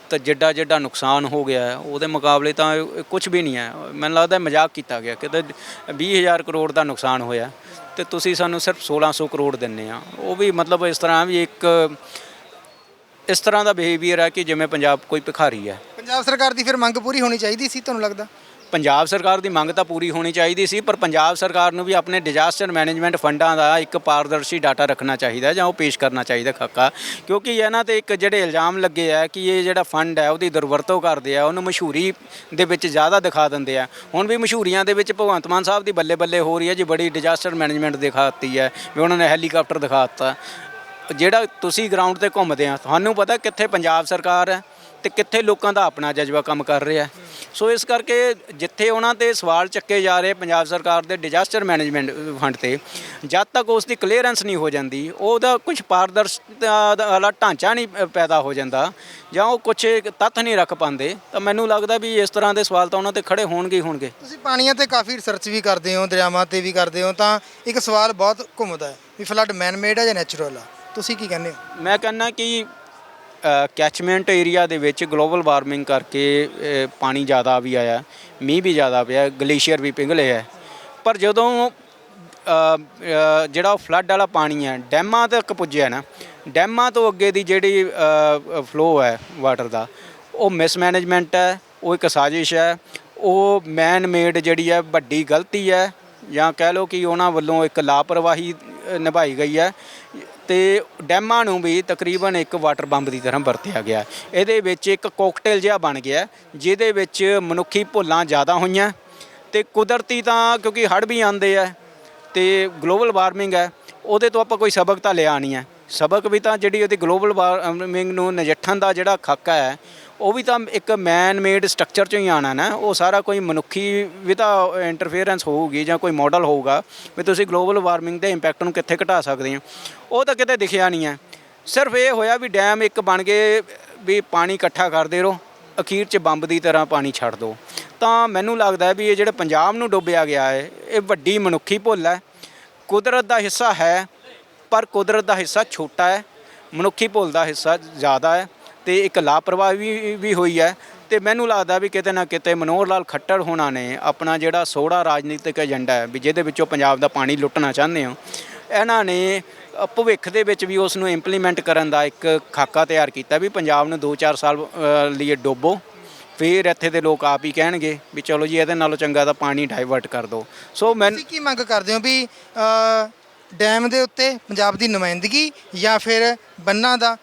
ਤਾਂ ਜਿੱਡਾ ਜਿੱਡਾ ਨੁਕਸਾਨ ਹੋ ਗਿਆ ਹੈ, ਉਹਦੇ ਮੁਕਾਬਲੇ ਤਾਂ ਕੁਝ ਵੀ ਨਹੀਂ ਹੈ। ਮੈਨੂੰ ਲੱਗਦਾ ਮਜ਼ਾਕ ਕੀਤਾ ਗਿਆ ਕਿ 20000 ਕਰੋੜ ਦਾ ਨੁਕਸਾਨ ਹੋਇਆ ਤੇ ਤੁਸੀਂ ਸਾਨੂੰ ਸਿਰਫ 1600 ਕਰੋੜ ਦਿੰਨੇ ਆ। ਉਹ ਵੀ ਮਤਲਬ ਇਸ ਤਰ੍ਹਾਂ ਵੀ ਇੱਕ ਇਸ ਤਰ੍ਹਾਂ ਦਾ ਬਿਹੇਵੀਅਰ ਹੈ ਕਿ ਜਿਵੇਂ ਪੰਜਾਬ ਕੋਈ ਭਿਖਾਰੀ ਹੈ। ਪੰਜਾਬ ਸਰਕਾਰ ਦੀ ਫਿਰ ਮੰਗ ਪੂਰੀ ਹੋਣੀ ਚਾਹੀਦੀ ਸੀ ਤੁਹਾਨੂੰ ਲੱਗਦਾ? ਪੰਜਾਬ ਸਰਕਾਰ ਦੀ ਮੰਗ ਤਾਂ ਪੂਰੀ ਹੋਣੀ ਚਾਹੀਦੀ ਸੀ, ਪਰ ਪੰਜਾਬ ਸਰਕਾਰ ਨੂੰ ਵੀ ਆਪਣੇ ਡਿਜ਼ਾਸਟਰ ਮੈਨੇਜਮੈਂਟ ਫੰਡਾਂ ਦਾ ਇੱਕ ਪਾਰਦਰਸ਼ੀ ਡਾਟਾ ਰੱਖਣਾ ਚਾਹੀਦਾ ਜਾਂ ਉਹ ਪੇਸ਼ ਕਰਨਾ ਚਾਹੀਦਾ ਖਾਕਾ। ਕਿਉਂਕਿ ਇਹਨਾਂ ਤੇ ਇੱਕ ਜਿਹੜੇ ਇਲਜ਼ਾਮ ਲੱਗੇ ਆ ਕਿ ਇਹ ਜਿਹੜਾ ਫੰਡ ਹੈ, ਉਹਦੀ ਦੁਰਵਰਤੋਂ ਕਰਦੇ ਆ, ਉਹਨੂੰ ਮਸ਼ਹੂਰੀ ਦੇ ਵਿੱਚ ਜ਼ਿਆਦਾ ਦਿਖਾ ਦਿੰਦੇ ਆ। ਹੁਣ ਵੀ ਮਸ਼ਹੂਰੀਆਂ ਦੇ ਵਿੱਚ ਭਗਵੰਤ ਮਾਨ ਸਾਹਿਬ ਦੀ ਬੱਲੇ ਬੱਲੇ ਹੋ ਰਹੀ ਹੈ, ਜੀ ਬੜੀ ਡਿਜ਼ਾਸਟਰ ਮੈਨੇਜਮੈਂਟ ਦਿਖਾਤੀ ਹੈ, ਵੀ ਉਹਨਾਂ ਨੇ ਹੈਲੀਕਾਪਟਰ ਦਿਖਾਤਾ। ਜਿਹੜਾ ਤੁਸੀਂ ਗਰਾਊਂਡ ਤੇ ਘੁੰਮਦੇ ਆ, ਤੁਹਾਨੂੰ ਪਤਾ ਕਿੱਥੇ ਪੰਜਾਬ ਸਰਕਾਰ ਹੈ? ਤੇ ਕਿੱਥੇ ਲੋਕਾਂ ਦਾ ਆਪਣਾ ਜਜ਼ਬਾ ਕੰਮ ਕਰ ਰਿਹਾ ਹੈ। ਸੋ ਇਸ ਕਰਕੇ ਜਿੱਥੇ ਉਹਨਾਂ ਤੇ ਸਵਾਲ ਚੱਕੇ ਜਾ ਰਹੇ ਪੰਜਾਬ ਸਰਕਾਰ ਦੇ ਡਿਜ਼ਾਸਟਰ ਮੈਨੇਜਮੈਂਟ ਫੰਡ ਤੇ ਜਦ ਤੱਕ ਉਸ ਦੀ ਕਲੀਅਰੈਂਸ ਨਹੀਂ ਹੋ ਜਾਂਦੀ ਉਹਦਾ ਕੁਝ ਪਾਰਦਰਸ਼ਤਾ ਵਾਲਾ ਢਾਂਚਾ ਨਹੀਂ ਪੈਦਾ ਹੋ ਜਾਂਦਾ ਜਾਂ ਉਹ ਕੁਝ ਤੱਥ ਨਹੀਂ ਰੱਖ ਪਾਉਂਦੇ ਤਾਂ ਮੈਨੂੰ ਲੱਗਦਾ ਵੀ ਇਸ ਤਰ੍ਹਾਂ ਦੇ ਸਵਾਲ ਤਾਂ ਉਹਨਾਂ ਤੇ ਖੜੇ ਹੋਣਗੇ ਹੀ ਹੋਣਗੇ। ਤੁਸੀਂ ਪਾਣੀਆਂ ਤੇ ਕਾਫੀ ਰਿਸਰਚ ਵੀ ਕਰਦੇ ਹੋ ਦਰਿਆਵਾਂ ਤੇ ਵੀ ਕਰਦੇ ਹੋ ਤਾਂ ਇੱਕ ਸਵਾਲ ਬਹੁਤ ਘੁੰਮਦਾ ਹੈ ਵੀ ਫਲੱਡ ਮੈਨ ਮੇਡ ਹੈ ਜਾਂ ਨੈਚੁਰਲ ਆ? ਤੁਸੀਂ ਕੀ ਕਹਿੰਦੇ ਹੋ? ਮੈਂ ਕਹਿੰਦਾ ਕਿ ਕੈਚਮੈਂਟ ਏਰੀਆ ਦੇ ਵਿੱਚ ਗਲੋਬਲ ਵਾਰਮਿੰਗ ਕਰਕੇ ਅ, ਪਾਣੀ ਜ਼ਿਆਦਾ ਵੀ ਆਇਆ ਮੀਂਹ ਵੀ ਜ਼ਿਆਦਾ ਪਿਆ ਗਲੇਸ਼ੀਅਰ ਵੀ ਪਿਘਲੇ ਹੈ ਪਰ ਜਦੋਂ ਅ, ਅ, ਜਿਹੜਾ ਫਲੱਡ ਵਾਲਾ ਪਾਣੀ ਹੈ ਡੈਮਾਂ ਤੱਕ ਪੁੱਜਿਆ ਨਾ ਡੈਮਾਂ ਤੋਂ ਅੱਗੇ ਦੀ ਜਿਹੜੀ ਫਲੋ ਹੈ ਵਾਟਰ ਦਾ ਉਹ ਮਿਸਮੈਨੇਜਮੈਂਟ ਹੈ ਉਹ ਇੱਕ ਸਾਜ਼ਿਸ਼ ਹੈ ਉਹ ਮੈਨ ਮੇਡ ਜਿਹੜੀ ਹੈ ਵੱਡੀ ਗਲਤੀ ਹੈ ਜਾਂ ਕਹਿ ਲਓ ਕਿ ਉਹਨਾਂ ਵੱਲੋਂ ਇੱਕ ਲਾਪਰਵਾਹੀ ਅ, ਨਿਭਾਈ ਗਈ ਹੈ। ਤੇ ਡੈਮਾਂ ਨੂੰ ਵੀ ਤਕਰੀਬਨ ਇੱਕ ਵਾਟਰ ਬੰਬ ਦੀ ਤਰ੍ਹਾਂ ਵਰਤਿਆ ਗਿਆ। ਇਹਦੇ ਵਿੱਚ ਇੱਕ ਕੋਕਟੇਲ ਜਿਹਾ ਬਣ ਗਿਆ, ਜਿਹਦੇ ਵਿੱਚ ਮਨੁੱਖੀ ਭੁੱਲਾਂ ਜ਼ਿਆਦਾ ਹੋਈਆਂ ਤੇ ਕੁਦਰਤੀ ਤਾਂ ਕਿਉਂਕਿ ਹੜ੍ਹ ਵੀ ਆਉਂਦੇ ਆ ਤੇ ਗਲੋਬਲ ਵਾਰਮਿੰਗ ਹੈ, ਉਹਦੇ ਤੋਂ ਆਪਾਂ ਕੋਈ ਸਬਕ ਤਾਂ ਲਿਆ ਨਹੀਂ ਹੈ। ਸਬਕ ਵੀ ਤਾਂ ਜਿਹੜੀ ਉਹਦੀ ਗਲੋਬਲ ਵਾਰਮਿੰਗ ਨੂੰ ਨਜਿੱਠਣ ਦਾ ਜਿਹੜਾ ਖਾਕਾ ਹੈ ਉਹ ਵੀ ਤਾਂ ਇੱਕ ਮੈਨ ਮੇਡ ਸਟਰਕਚਰ ਚੋਂ ਹੀ ਆਣਾ ਨਾ, ਉਹ ਸਾਰਾ ਕੋਈ ਮਨੁੱਖੀ ਵੀ ਤਾਂ ਇੰਟਰਫੇਰੈਂਸ ਹੋਊਗੀ ਜਾਂ ਕੋਈ ਮਾਡਲ ਹੋਊਗਾ ਵੀ ਤੁਸੀਂ ਗਲੋਬਲ ਵਾਰਮਿੰਗ ਦੇ ਇੰਪੈਕਟ ਨੂੰ ਕਿੱਥੇ ਘਟਾ ਸਕਦੇ ਹੋ। ਉਹ ਤਾਂ ਕਿਤੇ ਦਿਖਿਆ ਨਹੀਂ ਹੈ। ਸਿਰਫ ਇਹ ਹੋਇਆ ਵੀ ਡੈਮ ਇੱਕ ਬਣ ਗਏ ਵੀ ਪਾਣੀ ਇਕੱਠਾ ਕਰਦੇ ਰਹੋ, ਅਖੀਰ 'ਚ ਬੰਬ ਦੀ ਤਰ੍ਹਾਂ ਪਾਣੀ ਛੱਡ ਦਿਓ ਤਾਂ ਮੈਨੂੰ ਲੱਗਦਾ ਵੀ ਇਹ ਜਿਹੜਾ ਪੰਜਾਬ ਨੂੰ ਡੁੱਬਿਆ ਗਿਆ ਹੈ, ਇਹ ਵੱਡੀ ਮਨੁੱਖੀ ਭੁੱਲ ਹੈ। ਕੁਦਰਤ ਦਾ ਹਿੱਸਾ ਹੈ, ਪਰ ਕੁਦਰਤ ਦਾ ਹਿੱਸਾ ਛੋਟਾ ਹੈ, ਮਨੁੱਖੀ ਭੁੱਲ ਦਾ ਹਿੱਸਾ ਜ਼ਿਆਦਾ ਹੈ। ਤੇ ਇੱਕ ਲਾਪਰਵਾਹੀ ਵੀ ਵੀ ਹੋਈ ਹੈ ਤੇ ਮੈਨੂੰ ਲੱਗਦਾ ਵੀ ਕਿਤੇ ਨਾ ਕਿਤੇ ਮਨੋਹਰ ਲਾਲ ਖੱਟੜ ਹੋਣਾ ਨੇ ਆਪਣਾ ਜਿਹੜਾ ਸੋੜਾ ਰਾਜਨੀਤਿਕ ਏਜੰਡਾ ਹੈ ਵੀ ਜਿਹਦੇ ਵਿੱਚੋਂ ਪੰਜਾਬ ਦਾ ਪਾਣੀ ਲੁੱਟਣਾ ਚਾਹੁੰਦੇ ਹੋ। ਇਹਨਾਂ ਨੇ ਅ, ਭਵਿੱਖ ਦੇ ਵਿੱਚ ਵੀ ਉਸ ਨੂੰ ਇੰਪਲੀਮੈਂਟ ਕਰਨ ਦਾ ਇੱਕ ਖਾਕਾ ਤਿਆਰ ਕੀਤਾ ਵੀ ਪੰਜਾਬ ਨੂੰ 2-4 ਸਾਲ ਅ, ਲਈ ਡੋਬੋ ਫਿਰ ਇੱਥੇ ਦੇ ਲੋਕ ਆਪ ਹੀ ਕਹਿਣਗੇ ਵੀ ਚਲੋ ਜੀ ਇਹਦੇ ਨਾਲੋਂ ਚੰਗਾ ਤਾਂ ਪਾਣੀ ਡਾਇਵਰਟ ਕਰ ਦਿਓ। ਸੋ ਮੈਂ ਤੁਸੀਂ ਕੀ ਮੰਗ ਕਰਦੇ ਹੋ ਵੀ ਅ, ਡੈਮ ਦੇ ਉੱਤੇ ਪੰਜਾਬ ਦੀ ਨੁਮਾਇੰਦਗੀ ਜਾਂ ਫਿਰ ਬੰਨਾਂ ਦਾ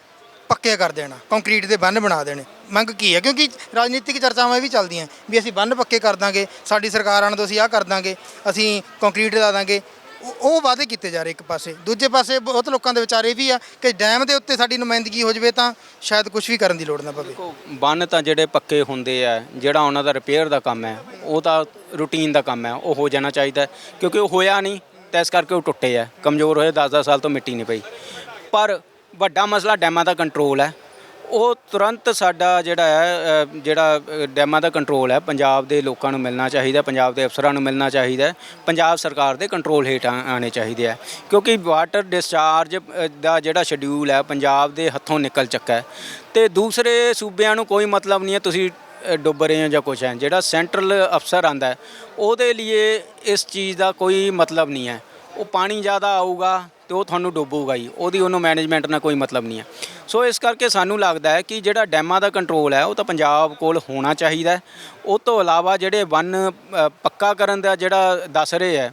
ਪੱਕੇ ਕਰ ਦੇਣਾ ਕੰਕਰੀਟ ਦੇ ਬੰਨ ਬਣਾ ਦੇਣੇ। ਮੰਗ ਕੀ ਹੈ? ਕਿਉਂਕਿ ਰਾਜਨੀਤਿਕ ਚਰਚਾਵਾਂ ਇਹ ਵੀ ਚੱਲਦੀਆਂ ਵੀ ਅਸੀਂ ਬੰਨ ਪੱਕੇ ਕਰ ਦਾਂਗੇ ਸਾਡੀ ਸਰਕਾਰ ਆਉਣ ਤੋਂ ਅਸੀਂ ਆਹ ਕਰ ਦਾਂਗੇ ਅਸੀਂ ਕੰਕਰੀਟ ਲਾ ਦਾਂਗੇ। ਉਹ- ਉਹ ਵਾਅਦੇ ਕੀਤੇ ਜਾ ਰਹੇ ਇੱਕ ਪਾਸੇ। ਦੂਜੇ ਪਾਸੇ ਬਹੁਤ ਲੋਕਾਂ ਦੇ ਵਿਚਾਰ ਇਹ ਵੀ ਆ ਕਿ ਡੈਮ ਦੇ ਉੱਤੇ ਸਾਡੀ ਨੁਮਾਇੰਦਗੀ ਹੋ ਜਾਵੇ ਤਾਂ ਸ਼ਾਇਦ ਕੁਝ ਵੀ ਕਰਨ ਦੀ ਲੋੜ ਨਾ ਪਵੇ। ਬੰਨ ਤਾਂ ਜਿਹੜੇ ਪੱਕੇ ਹੁੰਦੇ ਆ ਜਿਹੜਾ ਉਹਨਾਂ ਦਾ ਰਿਪੇਅਰ ਦਾ ਕੰਮ ਹੈ ਉਹ ਤਾਂ ਰੂਟੀਨ ਦਾ ਕੰਮ ਹੈ ਉਹ ਹੋ ਜਾਣਾ ਚਾਹੀਦਾ ਹੈ, ਕਿਉਂਕਿ ਉਹ ਹੋਇਆ ਨਹੀਂ ਤਾਂ ਇਸ ਕਰਕੇ ਉਹ ਟੁੱਟੇ ਆ। ਕਮਜ਼ੋਰ ਹੋਏ 10-10 ਸਾਲ ਤੋਂ ਮਿੱਟੀ ਨਹੀਂ ਪਈ। ਪਰ ਵੱਡਾ ਮਸਲਾ ਡੈਮਾਂ ਦਾ ਕੰਟਰੋਲ ਹੈ। ਉਹ ਤੁਰੰਤ ਸਾਡਾ ਜਿਹੜਾ ਹੈ ਅ, ਜਿਹੜਾ ਅ, ਡੈਮਾਂ ਦਾ ਕੰਟਰੋਲ ਹੈ। ਪੰਜਾਬ ਦੇ ਲੋਕਾਂ ਨੂੰ ਮਿਲਣਾ ਚਾਹੀਦਾ ਪੰਜਾਬ ਦੇ ਅਫਸਰਾਂ ਨੂੰ ਮਿਲਣਾ ਚਾਹੀਦਾ ਪੰਜਾਬ ਸਰਕਾਰ ਦੇ ਕੰਟਰੋਲ ਹੇਠ ਆ- ਆਉਣੇ ਚਾਹੀਦੇ ਆ। ਕਿਉਂਕਿ ਵਾਟਰ ਡਿਸਚਾਰਜ ਅ, ਦਾ ਜਿਹੜਾ ਸ਼ਡਿਊਲ ਹੈ ਪੰਜਾਬ ਦੇ ਹੱਥੋਂ ਨਿਕਲ ਚੁੱਕਾ ਹੈ। ਤੇ ਦੂਸਰੇ ਸੂਬਿਆਂ ਨੂੰ ਕੋਈ ਮਤਲਬ ਨਹੀਂ ਹੈ ਤੁਸੀਂ ਅ, ਡੁੱਬ ਰਹੇ ਹੋ ਜਾਂ ਕੁਛ ਹੈ। ਜਿਹੜਾ ਸੈਂਟਰਲ ਅਫਸਰ ਆਂਦਾ ਉਹਦੇ ਲਈ ਇਸ ਚੀਜ਼ ਦਾ ਕੋਈ ਮਤਲਬ ਨਹੀਂ ਹੈ। ਉਹ ਪਾਣੀ ਜ਼ਿਆਦਾ ਆਊਗਾ ਤੇ ਉਹ ਤੁਹਾਨੂੰ ਡੁੱਬੂਗਾ ਹੀ ਉਹਦੀ ਉਹਨੂੰ ਮੈਨੇਜਮੈਂਟ ਨਾਲ ਕੋਈ ਮਤਲਬ ਨਹੀਂ ਹੈ। ਸੋ ਇਸ ਕਰਕੇ ਸਾਨੂੰ ਲੱਗਦਾ ਹੈ ਕਿ ਜਿਹੜਾ ਡੈਮਾਂ ਦਾ ਕੰਟਰੋਲ ਹੈ, ਉਹ ਤਾਂ ਪੰਜਾਬ ਕੋਲ ਹੋਣਾ ਚਾਹੀਦਾ ਹੈ। ਉਹ ਤੋਂ ਇਲਾਵਾ ਜਿਹੜੇ ਵਨ ਪੱਕਾ ਕਰਨ ਦਾ ਜਿਹੜਾ ਦੱਸ ਰਹੇ ਹੈ,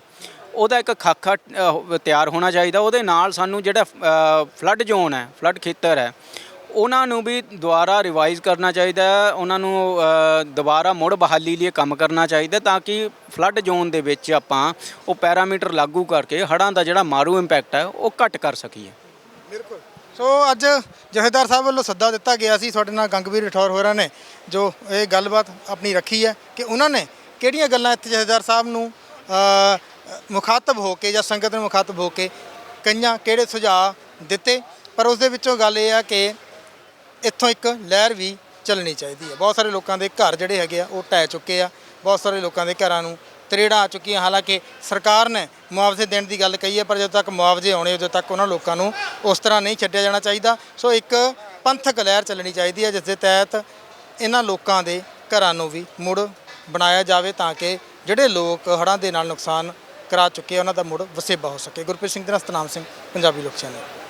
ਉਹਦਾ ਇੱਕ ਖਾਕਾ ਤਿਆਰ ਹੋਣਾ ਚਾਹੀਦਾ। ਉਹਦੇ ਨਾਲ ਸਾਨੂੰ ਜਿਹੜਾ ਫਲੱਡ ਜ਼ੋਨ ਹੈ ਫਲੱਡ ਖੇਤਰ ਹੈ ਉਹਨਾਂ ਨੂੰ ਵੀ ਦੁਬਾਰਾ ਰਿਵਾਈਜ਼ ਕਰਨਾ ਚਾਹੀਦਾ ਹੈ, ਉਹਨਾਂ ਨੂੰ ਦੁਬਾਰਾ ਮੁੜ ਬਹਾਲੀ ਲਈ ਕੰਮ ਕਰਨਾ ਚਾਹੀਦਾ ਤਾਂ ਕਿ ਫਲੱਡ ਜ਼ੋਨ ਦੇ ਵਿੱਚ ਆਪਾਂ ਉਹ ਪੈਰਾਮੀਟਰ ਲਾਗੂ ਕਰਕੇ ਹੜ੍ਹਾਂ ਦਾ ਜਿਹੜਾ ਮਾਰੂ ਇੰਪੈਕਟ ਹੈ, ਉਹ ਘੱਟ ਕਰ ਸਕੀਏ। ਬਿਲਕੁਲ। ਸੋ ਅੱਜ ਜਥੇਦਾਰ ਸਾਹਿਬ ਵੱਲੋਂ ਸੱਦਾ ਦਿੱਤਾ ਗਿਆ ਸੀ, ਤੁਹਾਡੇ ਨਾਲ ਗੰਗਵੀਰ ਰਠੌਰ ਹੋਰਾਂ ਨੇ ਜੋ ਇਹ ਗੱਲਬਾਤ ਆਪਣੀ ਰੱਖੀ ਹੈ ਕਿ ਉਹਨਾਂ ਨੇ ਕਿਹੜੀਆਂ ਗੱਲਾਂ ਇੱਥੇ ਜਥੇਦਾਰ ਸਾਹਿਬ ਨੂੰ ਮੁਖਾਤਬ ਹੋ ਕੇ ਜਾਂ ਸੰਗਤ ਨੂੰ ਮੁਖਾਤਬ ਹੋ ਕੇ ਕਈਆਂ ਕਿਹੜੇ ਸੁਝਾਅ ਦਿੱਤੇ? ਪਰ ਉਸ ਦੇ ਵਿੱਚੋਂ ਗੱਲ ਇਹ ਆ ਕਿ ਇੱਥੋਂ ਇੱਕ ਲਹਿਰ ਵੀ ਚੱਲਣੀ ਚਾਹੀਦੀ ਹੈ। ਬਹੁਤ ਸਾਰੇ ਲੋਕਾਂ ਦੇ ਘਰ ਜਿਹੜੇ ਹੈਗੇ ਆ, ਉਹ ਢਹਿ ਚੁੱਕੇ ਆ। ਬਹੁਤ ਸਾਰੇ ਲੋਕਾਂ ਦੇ ਘਰਾਂ ਨੂੰ ਤਰੇੜਾਂ ਆ ਚੁੱਕੀਆਂ। ਹਾਲਾਂਕਿ ਸਰਕਾਰ ਨੇ ਮੁਆਵਜ਼ੇ ਦੇਣ ਦੀ ਗੱਲ ਕਹੀ ਹੈ, ਪਰ ਜਦੋਂ ਤੱਕ ਮੁਆਵਜ਼ੇ ਆਉਣੇ ਉਦੋਂ ਤੱਕ ਉਹਨਾਂ ਲੋਕਾਂ ਨੂੰ ਉਸ ਤਰ੍ਹਾਂ ਨਹੀਂ ਛੱਡਿਆ ਜਾਣਾ ਚਾਹੀਦਾ। ਸੋ ਇੱਕ ਪੰਥਕ ਲਹਿਰ ਚੱਲਣੀ ਚਾਹੀਦੀ ਹੈ, ਜਿਸ ਦੇ ਤਹਿਤ ਇਹਨਾਂ ਲੋਕਾਂ ਦੇ ਘਰਾਂ ਨੂੰ ਵੀ ਮੁੜ ਬਣਾਇਆ ਜਾਵੇ ਤਾਂ ਕਿ ਜਿਹੜੇ ਲੋਕ ਹੜ੍ਹਾਂ ਦੇ ਨਾਲ ਨੁਕਸਾਨ ਕਰਾ ਚੁੱਕੇ ਆ, ਉਹਨਾਂ ਦਾ ਮੁੜ ਵਸੇਬਾ ਹੋ ਸਕੇ। ਗੁਰਪ੍ਰੀਤ ਸਿੰਘ ਦੇ ਨਾਲ ਸਤਨਾਮ ਸਿੰਘ, ਪੰਜਾਬੀ ਲੋਕ ਚੈਨਲ।